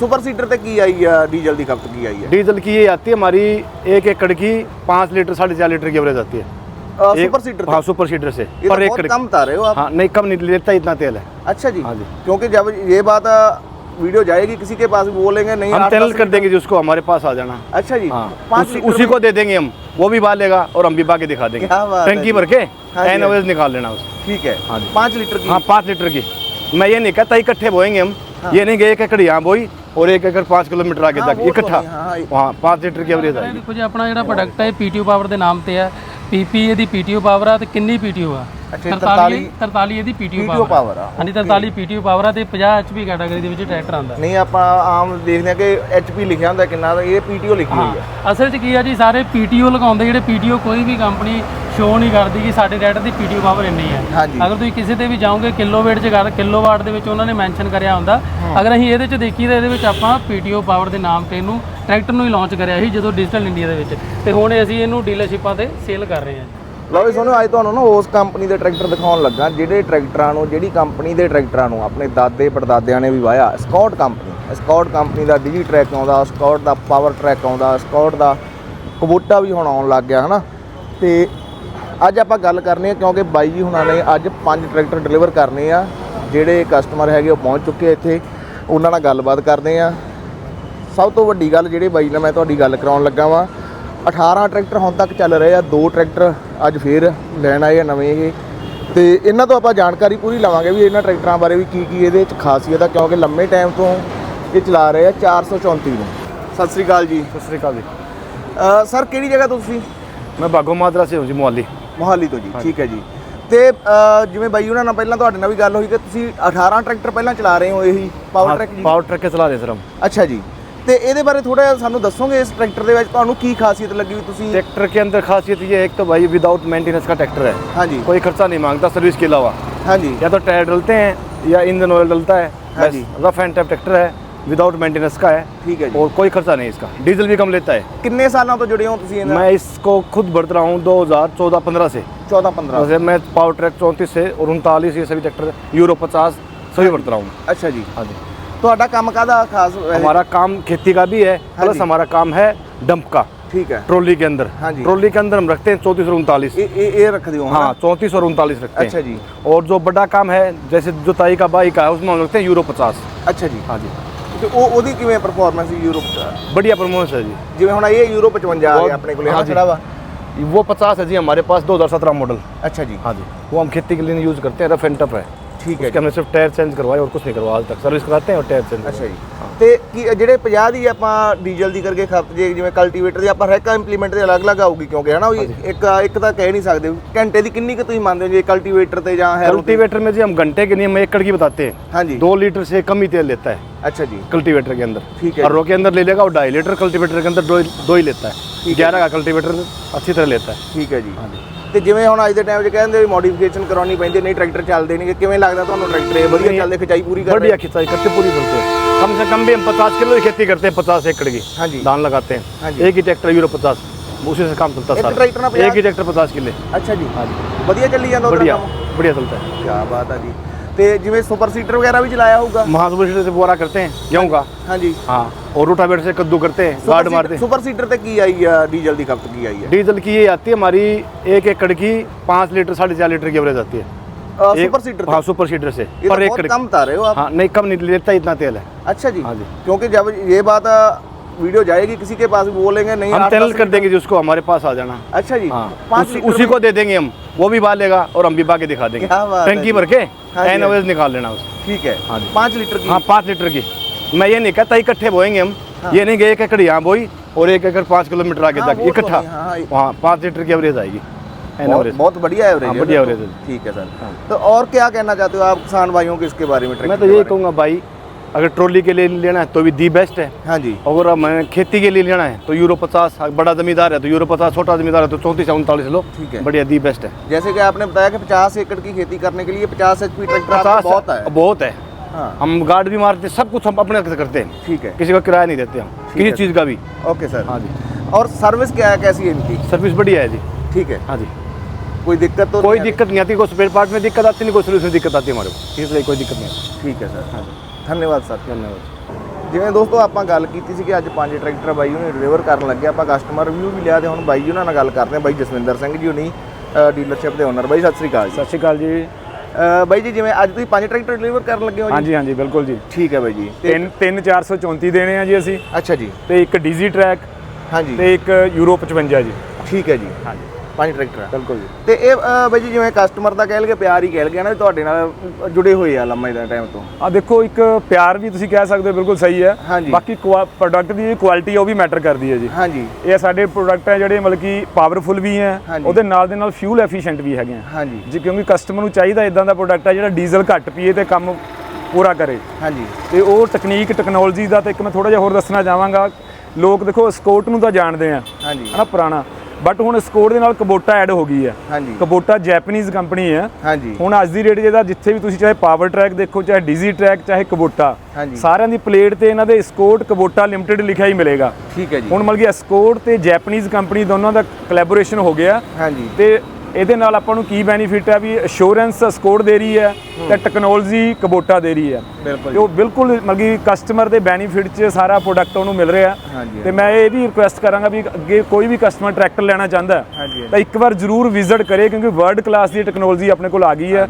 Super seater तक की आई है डीजल की खपत की आई है डीजल की ये आती है हमारी एक एकड़ की पाँच लीटर साढ़े चार लीटर की एवरेज आती है। एक- सुपर सीटर हाँ सुपर सीटर से। तो पर एकड़ कम बता रहे हो आप। हाँ नहीं कम नहीं लेता इतना तेल है। अच्छा जी। हाँ जी। क्योंकि जब ये बात वीडियो जाएगी किसी के पास बोलेंगे नहीं हम चैनल कर देंगे जी उसको हमारे पास आ जाना। अच्छा जी हाँ उस, उसी को दे देंगे हम वो भी बाल लेगा और हम भी बाकी दिखा देंगे। है टंकी भर के हाँ एन हाँ एवरेज निकाल लेना उसको ठीक है। हाँ पाँच लीटर की। हाँ पाँच लीटर की। मैं ये नहीं कहता इकट्ठे बोएँगे हम। ये नहीं कि एक एकड़ यहाँ बोई और एक एकड़ पाँच किलोमीटर आगे हाँ, तक वो तो इकट्ठा नहीं, हाँ, वहाँ पाँच ਲੀਟਰ की एवरेज ਇਹ आएगी ਦੇਖੋ ਜੀ ਆਪਣਾ ਜਿਹੜਾ ਪ੍ਰੋਡਕਟ ਹੈ ਪੀਟੀਓ ਪਾਵਰ ਦੇ ਨਾਮ ਤੇ ਹੈ ਪੀਪੀ ਇਹਦੀ ਪੀਟੀਓ ਪਾਵਰ ਆ ਤੇ ਕਿੰਨੀ ਪੀਟੀਓ ਆ ਅੱਛਾ, 43 43 ਇਹਦੀ ਪੀਟੀਓ PTO ਪਾਵਰ power ਆ, ਹਾਂਜੀ 43 ਪੀਟੀਓ ਪਾਵਰ ਆ ਤੇ 50 ਐਚਪੀ ਕੈਟਾਗਰੀ ਦੇ ਵਿੱਚ ਟਰੈਕਟਰ ਆਂਦਾ ਨਹੀਂ ਆਪਾਂ ਆਮ ਦੇਖਦੇ ਹਾਂ ਕਿ ਐਚਪੀ ਲਿਖਿਆ ਹੁੰਦਾ ਕਿੰਨਾ ਦਾ ਇਹ ਪੀਟੀਓ ਲਿਖੀ ਹਾਂ ਹੋਈ ਹੈ ਅਸਲ 'ਚ ਕੀ ਆ ਜੀ ਸਾਰੇ ਪੀਟੀਓ ਲਗਾਉਂਦੇ ਜਿਹੜੇ ਪੀਟੀਓ ਕੋਈ ਵੀ ਕੰਪਨੀ ਸ਼ੋ ਨਹੀਂ ਕਰਦੀ ਕਿ ਸਾਡੇ ਟਰੈਕਟਰ ਦੀ ਪੀਟੀਓ ਪਾਵਰ ਇੰਨੀ ਹੈ। ਹਾਂਜੀ। ਅਗਰ ਤੁਸੀਂ ਕਿਸੇ ਤੇ ਵੀ ਜਾਓਗੇ ਕਿਲੋਵਾਟ 'ਚ ਕਰ ਕਿਲੋਵਾਟ ਦੇ ਵਿੱਚ ਉਹਨਾਂ ਨੇ ਮੈਂਸ਼ਨ ਕਰਿਆ ਹੁੰਦਾ। ਅਗਰ ਅਸੀਂ ਇਹਦੇ 'ਚ ਦੇਖੀਏ ਤਾਂ ਇਹਦੇ ਵਿੱਚ ਆਪਾਂ ਪੀਟੀਓ ਪਾਵਰ ਦੇ ਨਾਮ ਤੇ ਇਹਨੂੰ ਟਰੈਕਟਰ ਨੂੰ ਹੀ ਲਾਂਚ ਕਰਿਆ ਸੀ ਜਦੋਂ ਡਿਜੀਟਲ ਇੰਡੀਆ ਦੇ ਵਿੱਚ। ਤੇ ਹੁਣ ਅਸੀਂ ਇਹਨੂੰ ਡੀਲਰਸ਼ਿਪਾਂ ਤੇ ਸੇਲ ਕਰ ਰਹੇ ਹਾਂ ਲਓ ਵੀ ਸੋਨੂੰ ਅੱਜ ਤੁਹਾਨੂੰ ਨਾ ਉਸ ਕੰਪਨੀ ਦੇ ਟਰੈਕਟਰ ਦਿਖਾਉਣ ਲੱਗਾ ਜਿਹੜੇ ਟਰੈਕਟਰਾਂ ਨੂੰ ਜਿਹੜੀ ਕੰਪਨੀ ਦੇ ਟਰੈਕਟਰਾਂ ਨੂੰ ਆਪਣੇ ਦਾਦੇ ਪੜਦਾਦਿਆਂ ਨੇ ਵੀ via Escorts company Escorts company ਦਾ ਡਿਜੀ ਟਰੈਕ ਆਉਂਦਾ ਸਕਾਟ ਦਾ ਪਾਵਰ ਟਰੈਕ ਆਉਂਦਾ ਸਕਾਟ ਦਾ ਕਬੂਟਾ ਵੀ ਹੁਣ ਆਉਣ ਲੱਗ ਗਿਆ ਹਨਾ? ਤੇ ਅੱਜ ਆਪਾਂ ਗੱਲ ਕਰਨੀ ਹੈ ਕਿਉਂਕਿ ਬਾਈ ਜੀ ਹੁਣਾਂ ਨੇ ਅੱਜ ਪੰਜ ਟਰੈਕਟਰ ਡਿਲੀਵਰ ਕਰਨੇ ਆ ਜਿਹੜੇ ਕਸਟਮਰ ਹੈਗੇ ਉਹ ਪਹੁੰਚ ਚੁੱਕੇ ਇੱਥੇ। ਉਹਨਾਂ ਨਾਲ ਗੱਲਬਾਤ ਕਰਦੇ ਆ। ਸਭ ਤੋਂ ਵੱਡੀ ਗੱਲ ਜਿਹੜੇ ਬਾਈ ਨਾਲ ਮੈਂ ਤੁਹਾਡੀ ਗੱਲ ਕਰਾਉਣ ਲੱਗਾ ਵਾਂ 18 ਟਰੈਕਟਰ ਹੁਣ ਤੱਕ ਚੱਲ ਰਹੇ ਆ ਦੋ ਟਰੈਕਟਰ ਅੱਜ ਫੇਰ ਲੈਣ ਆਏ ਆ ਨਵੇਂ ਇਹ। ਤੇ ਇਹਨਾਂ ਤੋਂ ਆਪਾਂ ਜਾਣਕਾਰੀ ਪੂਰੀ ਲਵਾਂਗੇ ਵੀ ਇਹਨਾਂ ਟਰੈਕਟਰਾਂ ਬਾਰੇ ਵੀ ਕੀ ਕੀ ਇਹਦੇ ਵਿੱਚ ਖਾਸੀਅਤ ਆ ਕਿਉਂਕਿ ਲੰਮੇ ਟਾਈਮ ਤੋਂ ਇਹ ਚਲਾ ਰਹੇ ਆ 434 ਨੂੰ। ਸਤਿ ਸ੍ਰੀ ਅਕਾਲ ਜੀ। ਸਤਿ ਸ੍ਰੀ ਅਕਾਲ ਜੀ। ਸਰ ਕਿਹੜੀ ਜਗ੍ਹਾ ਤੋਂ ਤੁਸੀਂ? ਮੈਂ ਬਾਗੋ ਮਾਦਰਾ ਸੇ ਹਾਂ ਜੀ ਮੋਹਾਲੀ। ਮੋਹਾਲੀ ਤੋਂ ਜੀ ਠੀਕ ਹੈ ਜੀ ਤੇ ਅ, ਜਿਵੇਂ ਬਾਈ ਉਹਨਾਂ ਨਾਲ ਪਹਿਲਾਂ ਤੁਹਾਡੇ ਨਾਲ ਵੀ ਗੱਲ ਹੋਈ ਕਿ ਤੁਸੀਂ 18 ਟਰੈਕਟਰ ਪਹਿਲਾਂ ਚਲਾ ਰਹੇ ਹੋ ਇਹੀ ਪਾਵਰ ਟਰੈਕ ਜੀ पावर ट्रक के चला रहे हैं सर हम ਅੱਛਾ ਜੀ ਤੇ ਇਹਦੇ ਬਾਰੇ ਥੋੜਾ ਸਾਨੂੰ ਦੱਸੋਗੇ ਇਸ ਟਰੈਕਟਰ ਦੇ ਵਿੱਚ ਤੁਹਾਨੂੰ ਕੀ ਖਾਸੀਅਤ ਲੱਗੀ ਵੀ ਤੁਸੀਂ ट्रैक्टर के अंदर खासियत ये है एक तो भाई विदाउट मेंटेनेंस का ट्रैक्टर है ਹਾਂਜੀ कोई खर्चा नहीं मांगता सर्विस के अलावा ਹਾਂਜੀ या तो टायर डलते हैं या इंजन ऑयल डलता है हाँ बस जी। रफ एंड टफ ट्रैक्टर है विदाउट मेंटेनेंस का है ਠੀਕ ਹੈ ਜੀ और कोई खर्चा नहीं इसका डीजल भी कम लेता है ਕਿੰਨੇ ਸਾਲਾਂ ਤੋਂ ਜੁੜੇ ਹੋ ਤੁਸੀਂ ਇਹਨਾਂ मैं इसको खुद बढ़ रहा हूँ 2014-15 से 14 15 वैसे मैं पावर ट्रैक चौंतीस से और उनतालीस ये सभी ट्रैक्टर यूरो पचास सभी बढ़ रहा हूँ ਅੱਛਾ ਜੀ हाँ जी ਤੁਹਾਡਾ ਕੰਮ ਕਾਦਾ ਖਾਸ ਵੈਸੇ? हमारा काम खेती का भी है हाँ प्लस जी। हमारा काम है डंप का ਠੀਕ है ट्रॉली के अंदर हाँ जी। ट्रॉली के अंदर हम रखते हैं चौंतीस और उनतालीस ਇਹ ਇਹ ਇਹ ਰੱਖ ਦਿਓ हाँ चौंतीस और उनतालीस रखते अच्छा हैं जी और जो बड़ा काम है जैसे जुताई का बाई का है उसमें हम रखते हैं यूरो पचास ਅੱਛਾ ਜੀ हाँ जी ਤੇ ਉਹ ਉਹਦੀ ਕਿਵੇਂ ਪਰਫਾਰਮੈਂਸ ਯੂਰਪ ਚ बढ़िया परफॉर्मेंस है जी ਜਿਵੇਂ ਹੁਣ ਇਹ ਯੂਰੋ 55 ਆ बहुत- ਗਿਆ ਆਪਣੇ ਕੋਲੇ हाँ ਹਾਂ जी। ਖੜਾ ਵਾ वो पचास है जी हमारे पास 2017 मॉडल ਅੱਛਾ ਜੀ हाँ जी वो हम खेती के लिए यूज़ करते हैं रफ एंड टफ है ਠੀਕ ਹੈ उसके हमने सिर्फ टायर चेंज करवाए और कुछ नहीं करवाया आज तक सर्विस कराते हैं और टायर चेंज ਅੱਛਾ ਜੀ ਤੇ ਕੀ ਜਿਹੜੇ 50 ਦੀ ਆਪਾਂ ਡੀਜ਼ਲ ਦੀ ਕਰਕੇ ਖਪਤ ਜੇ ਜਿਵੇਂ ਕਲਟੀਵੇਟਰ ਦੀ ਆਪਾਂ ਹਰੇਕ ਇੰਪਲੀਮੈਂਟ ਦੇ ਅਲੱਗ-ਅਲੱਗ ਆਊਗੀ ਕਿਉਂਕਿ ਹਨਾ ਵੀ ਇੱਕ ਇੱਕ ਤਾਂ ਕਹਿ ਨਹੀਂ ਸਕਦੇ ਘੰਟੇ ਦੀ ਕਿੰਨੀ ਕੁ ਤੁਸੀਂ ਮੰਨਦੇ ਹੋ ਜੇ ਕਲਟੀਵੇਟਰ ਤੇ ਜਾਂ ਹੈਰੋ ਤੇ कल्टीवेटर में जी हम घंटे के नियम एकड़ की बताते हैं ਹਾਂਜੀ दो लीटर से कम ही तेल लेता है ਅੱਛਾ जी कल्टीवेटर के अंदर ठीक है और रो के अंदर ले लेगा और ढाई लीटर कल्टीवेटर के अंदर दो दो ही लेता है ग्यारह का कल्टीवेटर अच्छी तरह लेता है ਠੀਕ ਹੈ ਜੀ ਤੇ ਜਿਵੇਂ ਹੁਣ ਅੱਜ ਦੇ ਟਾਈਮ 'ਚ ਕਹਿੰਦੇ ਵੀ ਮੋਡੀਫਿਕੇਸ਼ਨ ਕਰਾਉਣੀ ਪੈਂਦੀ ਨਹੀਂ ਟਰੈਕਟਰ ਚੱਲਦੇ ਨਹੀਂ ਕਿਵੇਂ ਲੱਗਦਾ ਤੁਹਾਨੂੰ ਟਰੈਕਟਰ ਇਹ ਵਧੀਆ ਚੱਲਦੇ ਖਿਚਾਈ ਪੂਰੀ ਕਰ बढ़िया खिंचाई करते पूरी करते हैं कम से कम भी हम पचास किलो की खेती करते हैं पचास एकड़ की हाँ जी। धान लगाते हाँ हैं जी। एक ही ट्रैक्टर यूरो पचास उसी से काम चलता एक है ट्रैक्टर ना सारा एक ही ट्रैक्टर पचास किले ਅੱਛਾ ਜੀ हाँ जी ਵਧੀਆ ਚੱਲੀ ਜਾਂਦਾ बढ़िया बढ़िया चलता है ਕੀ ਬਾਤ ਆ ਜੀ ਤੇ ਜਿਵੇਂ ਸੁਪਰ ਸੀਟਰ ਵਗੈਰਾ ਵੀ ਚਲਾਇਆ ਹੋਊਗਾ महासुपर से बोरा करते हैं गेहूँ का ਹਾਂਜੀ हाँ और रोटावेटर से कद्दू करते हैं गार्ड मारते हैं ਸੁਪਰ ਸੀਟਰ ਤੇ ਕੀ ਆਈ ਆ ਡੀਜ਼ਲ ਦੀ ਖਪਤ ਕੀ ਆਈ ਹੈ डीजल की ये आती है हमारी एक एकड़ की पाँच लीटर साढ़े चार लीटर की एवरेज आती है एक- ਸੁਪਰ ਸੀਟਰ हाँ सुपर सीटर से ये तो पर बहुत एकड़ कम बता रहे हो आप हाँ नहीं कम नहीं लेता इतना तेल है अच्छा जी हाँ जी। क्योंकि जब ये बात अ, वीडियो जाएगी किसी के पास बोलेंगे नहीं हम चैनल कर देंगे जी उसको हमारे पास आ जाना। अच्छा जी हाँ पाँच उस, उसी को दे देंगे हम वो भी बाल लेगा और हम भी बाकी दिखा देंगे। है टंकी भर के हाँ जी, एन हाँ निकाल लेना उसको ठीक है हाँ जी। पाँच लीटर की। हाँ पाँच लीटर की। मैं ये नहीं कहता इकट्ठे बोएँगे हम। ये नहीं कि एक एकड़ यहाँ बोई और एक एकड़ पाँच किलोमीटर आगे हाँ, तक तो इकट्ठा। हाँ, पाँच लीटर की एवरेज आएगी। बहुत, बहुत बढ़िया एवरेज हाँ, बढ़िया तो। है। ठीक है सर तो और क्या कहना चाहते हो आप किसान भाइयों को इसके बारे में? मैं तो यही कहूँगा भाई अगर ट्रॉली के लिए लेना है तो भी दी बेस्ट है। हाँ जी। अगर मैं खेती के लिए लेना है तो यूरो पचास बड़ा जमींदार है तो यूरो पचास छोटा जमींदार है तो चौंतीस या उनतालीस लो। ठीक है। बढ़िया दी बेस्ट है। जैसे कि आपने बताया कि 50 एकड़ की खेती करने के लिए 50 एचपी ट्रैक्टर बहुत है बहुत है। हाँ। हम गार्ड भी मारते हैं सब कुछ हम अपने करते हैं। ठीक है। किसी का किराया नहीं देते हम किसी चीज़ का भी। Okay sir. हाँ जी। और सर्विस क्या है कैसी है इनकी? सर्विस बढ़िया है जी। ठीक है। हाँ जी। कोई दिक्कत तो कोई दिक्कत नहीं आती कोई स्पेयर पार्ट में दिक्कत आती नहीं कोई सर्विस में दिक्कत आती है हमारे को। इसलिए कोई दिक्कत नहीं आती? ठीक है सर। हाँ जी। ਧੰਨਵਾਦ ਸਰ। ਧੰਨਵਾਦ। ਜਿਵੇਂ ਦੋਸਤੋ ਆਪਾਂ ਗੱਲ ਕੀਤੀ ਸੀ ਕਿ ਅੱਜ ਪੰਜ ਟਰੈਕਟਰ ਬਾਈ ਨੂੰ ਡਿਲੀਵਰ ਕਰਨ ਲੱਗੇ ਆਪਾਂ ਕਸਟਮਰ ਰਿਵਿਊ ਵੀ ਲਿਆ ਤੇ ਹੁਣ ਬਾਈ ਜੀ ਉਹਨਾਂ ਨਾਲ ਗੱਲ ਕਰਦੇ ਆ ਬਾਈ ਜਸਵਿੰਦਰ ਸਿੰਘ ਜੀ ਹੁਣੀ ਡੀਲਰਸ਼ਿਪ ਦੇ ਓਨਰ ਬਾਈ ਸਤਿ ਸ੍ਰੀ ਅਕਾਲ ਸਤਿ ਸ੍ਰੀ ਅਕਾਲ ਜੀ। ਬਾਈ ਜੀ ਜਿਵੇਂ ਅੱਜ ਤੁਸੀਂ ਪੰਜ ਟਰੈਕਟਰ ਡਿਲੀਵਰ ਕਰਨ ਲੱਗੇ ਹੋ ਜੀ? ਹਾਂਜੀ ਹਾਂਜੀ ਬਿਲਕੁਲ ਜੀ। ਠੀਕ ਹੈ ਬਾਈ ਜੀ। ਤਿੰਨ 3434 ਦੇਣੇ ਆ ਜੀ ਅਸੀਂ। ਅੱਛਾ ਜੀ। ਤੇ ਇੱਕ ਡੀਜ਼ੀ ਟਰੈਕ ਹਾਂਜੀ। ਤੇ ਇੱਕ ਯੂਰੋ 55 ਜੀ। ਠੀਕ ਹੈ ਜੀ। ਹਾਂਜੀ। ਪੰਜ ਟਰੈਕਟਰ ਆ। ਬਿਲਕੁਲ ਜੀ। ਤੇ ਇਹ ਅ, ਬਾਈ ਜੀ ਜਿਵੇਂ ਕਸਟਮਰ ਦਾ ਕਹਿ ਲਗੇ ਪਿਆਰ ਹੀ ਕਹਿ ਲਗੇ ਨਾ ਵੀ ਤੁਹਾਡੇ ਨਾਲ ਜੁੜੇ ਹੋਏ ਆ ਲੰਮੇ ਦਾ ਟਾਈਮ ਤੋਂ। ਆ ਦੇਖੋ ਇੱਕ ਪਿਆਰ ਵੀ ਤੁਸੀਂ ਕਹਿ ਸਕਦੇ ਹੋ ਬਿਲਕੁਲ ਸਹੀ ਹੈ। ਹਾਂਜੀ। ਬਾਕੀ ਪ੍ਰੋਡਕਟ ਦੀ ਕੁਆਲਿਟੀ ਉਹ ਵੀ ਮੈਟਰ ਕਰਦੀ ਹੈ ਜੀ। ਹਾਂਜੀ। ਇਹ ਸਾਡੇ ਪ੍ਰੋਡਕਟ ਹੈ ਜਿਹੜੇ ਮਤਲਬ ਕਿ ਪਾਵਰਫੁਲ ਵੀ ਹੈ ਹਾਂਜੀ। ਉਹਦੇ ਨਾਲ ਦੇ ਨਾਲ ਫਿਊਲ ਐਫੀਸ਼ੀਐਂਟ ਵੀ ਹੈਗੇ ਆ। ਹਾਂਜੀ। ਜੀ ਕਿਉਂਕਿ ਕਸਟਮਰ ਨੂੰ ਚਾਹੀਦਾ ਇਦਾਂ ਦਾ ਪ੍ਰੋਡਕਟ ਹੈ ਜਿਹੜਾ ਡੀਜ਼ਲ ਘੱਟ ਪੀਏ ਤੇ ਕੰਮ ਪੂਰਾ ਕਰੇ। ਹਾਂਜੀ। ਤੇ ਉਹ ਟੈਕਨੀਕ ਟੈਕਨੋਲੋਜੀ ਦਾ ਤੇ ਇੱਕ ਮੈਂ ਥੋੜਾ ਜਿਹਾ ਹੋਰ ਦੱਸਣਾ ਚਾਹਾਂਗਾ। ਲੋਕ ਦੇਖੋ ਸਕੋਟ ਨੂੰ ਤਾਂ ਜਾਣਦੇ ਆ। ਹਾਂਜੀ। ਹਨਾ ਪੁਰਾਣਾ। ਬਟ ਹੁਣ ਸਕੋਟ ਦੇ ਨਾਲ ਕਬੋਟਾ ਐਡ ਹੋ ਗਈ ਹੈ। ਹਾਂਜੀ। ਕਬੋਟਾ ਜੈਪਨੀਜ਼ ਕੰਪਨੀ ਹੈ। ਹਾਂਜੀ। ਹੁਣ ਅੱਜ ਦੀ ਰੇਟ ਜਿਹਦਾ ਜਿੱਥੇ ਵੀ ਤੁਸੀਂ ਚਾਹੇ ਪਾਵਰ ਟਰੈਕ ਦੇਖੋ ਚਾਹੇ ਡੀਜ਼ੀ ਟਰੈਕ ਚਾਹੇ ਕਬੋਟਾ ਸਾਰਿਆਂ ਦੀ ਪਲੇਟ ਤੇ ਇਹਨਾਂ ਦੇ ਸਕੋਟ ਕਬੋਟਾ ਲਿਮਟਿਡ ਲਿਖਿਆ ਹੀ ਮਿਲੇਗਾ। ਠੀਕ ਹੈ ਜੀ। ਹੁਣ ਮਤਲਬ ਕਿ ਸਕੋਟ ਤੇ ਜੈਪਨੀਜ਼ ਕੰਪਨੀ ਦੋਨਾਂ ਦਾ ਕੋਲੈਬੋਰੇਸ਼ਨ ਹੋ ਗਿਆ। ਹਾਂਜੀ। ਤੇ ਇਹਦੇ ਨਾਲ ਆਪਾਂ ਨੂੰ ਕੀ ਬੈਨੀਫਿਟ ਹੈ ਵੀ ਅਸ਼ੋਰੈਂਸ ਸਕੋਰ ਦੇ ਰਹੀ ਹੈ ਤੇ ਟੈਕਨੋਲੋਜੀ ਕਬੋਟਾ ਦੇ ਰਹੀ ਹੈ। ਤੇ ਉਹ ਬਿਲਕੁਲ ਮਤਲਬ ਕਿ ਕਸਟਮਰ ਦੇ ਬੈਨੀਫਿਟ 'ਚ ਸਾਰਾ ਪ੍ਰੋਡਕਟ ਉਹਨੂੰ ਮਿਲ ਰਿਹਾ। ਤੇ ਮੈਂ ਇਹ ਵੀ ਰਿਕੁਐਸਟ ਕਰਾਂਗਾ ਵੀ ਅੱਗੇ ਕੋਈ ਵੀ ਕਸਟਮਰ ਟਰੈਕਟਰ ਲੈਣਾ ਚਾਹੁੰਦਾ ਤਾਂ ਇੱਕ ਵਾਰ ਜ਼ਰੂਰ ਵਿਜ਼ਿਟ ਕਰੇ ਕਿਉਂਕਿ ਵਰਲਡ ਕਲਾਸ ਦੀ ਟੈਕਨੋਲੋਜੀ ਆਪਣੇ ਕੋਲ ਆ ਗਈ ਹੈ।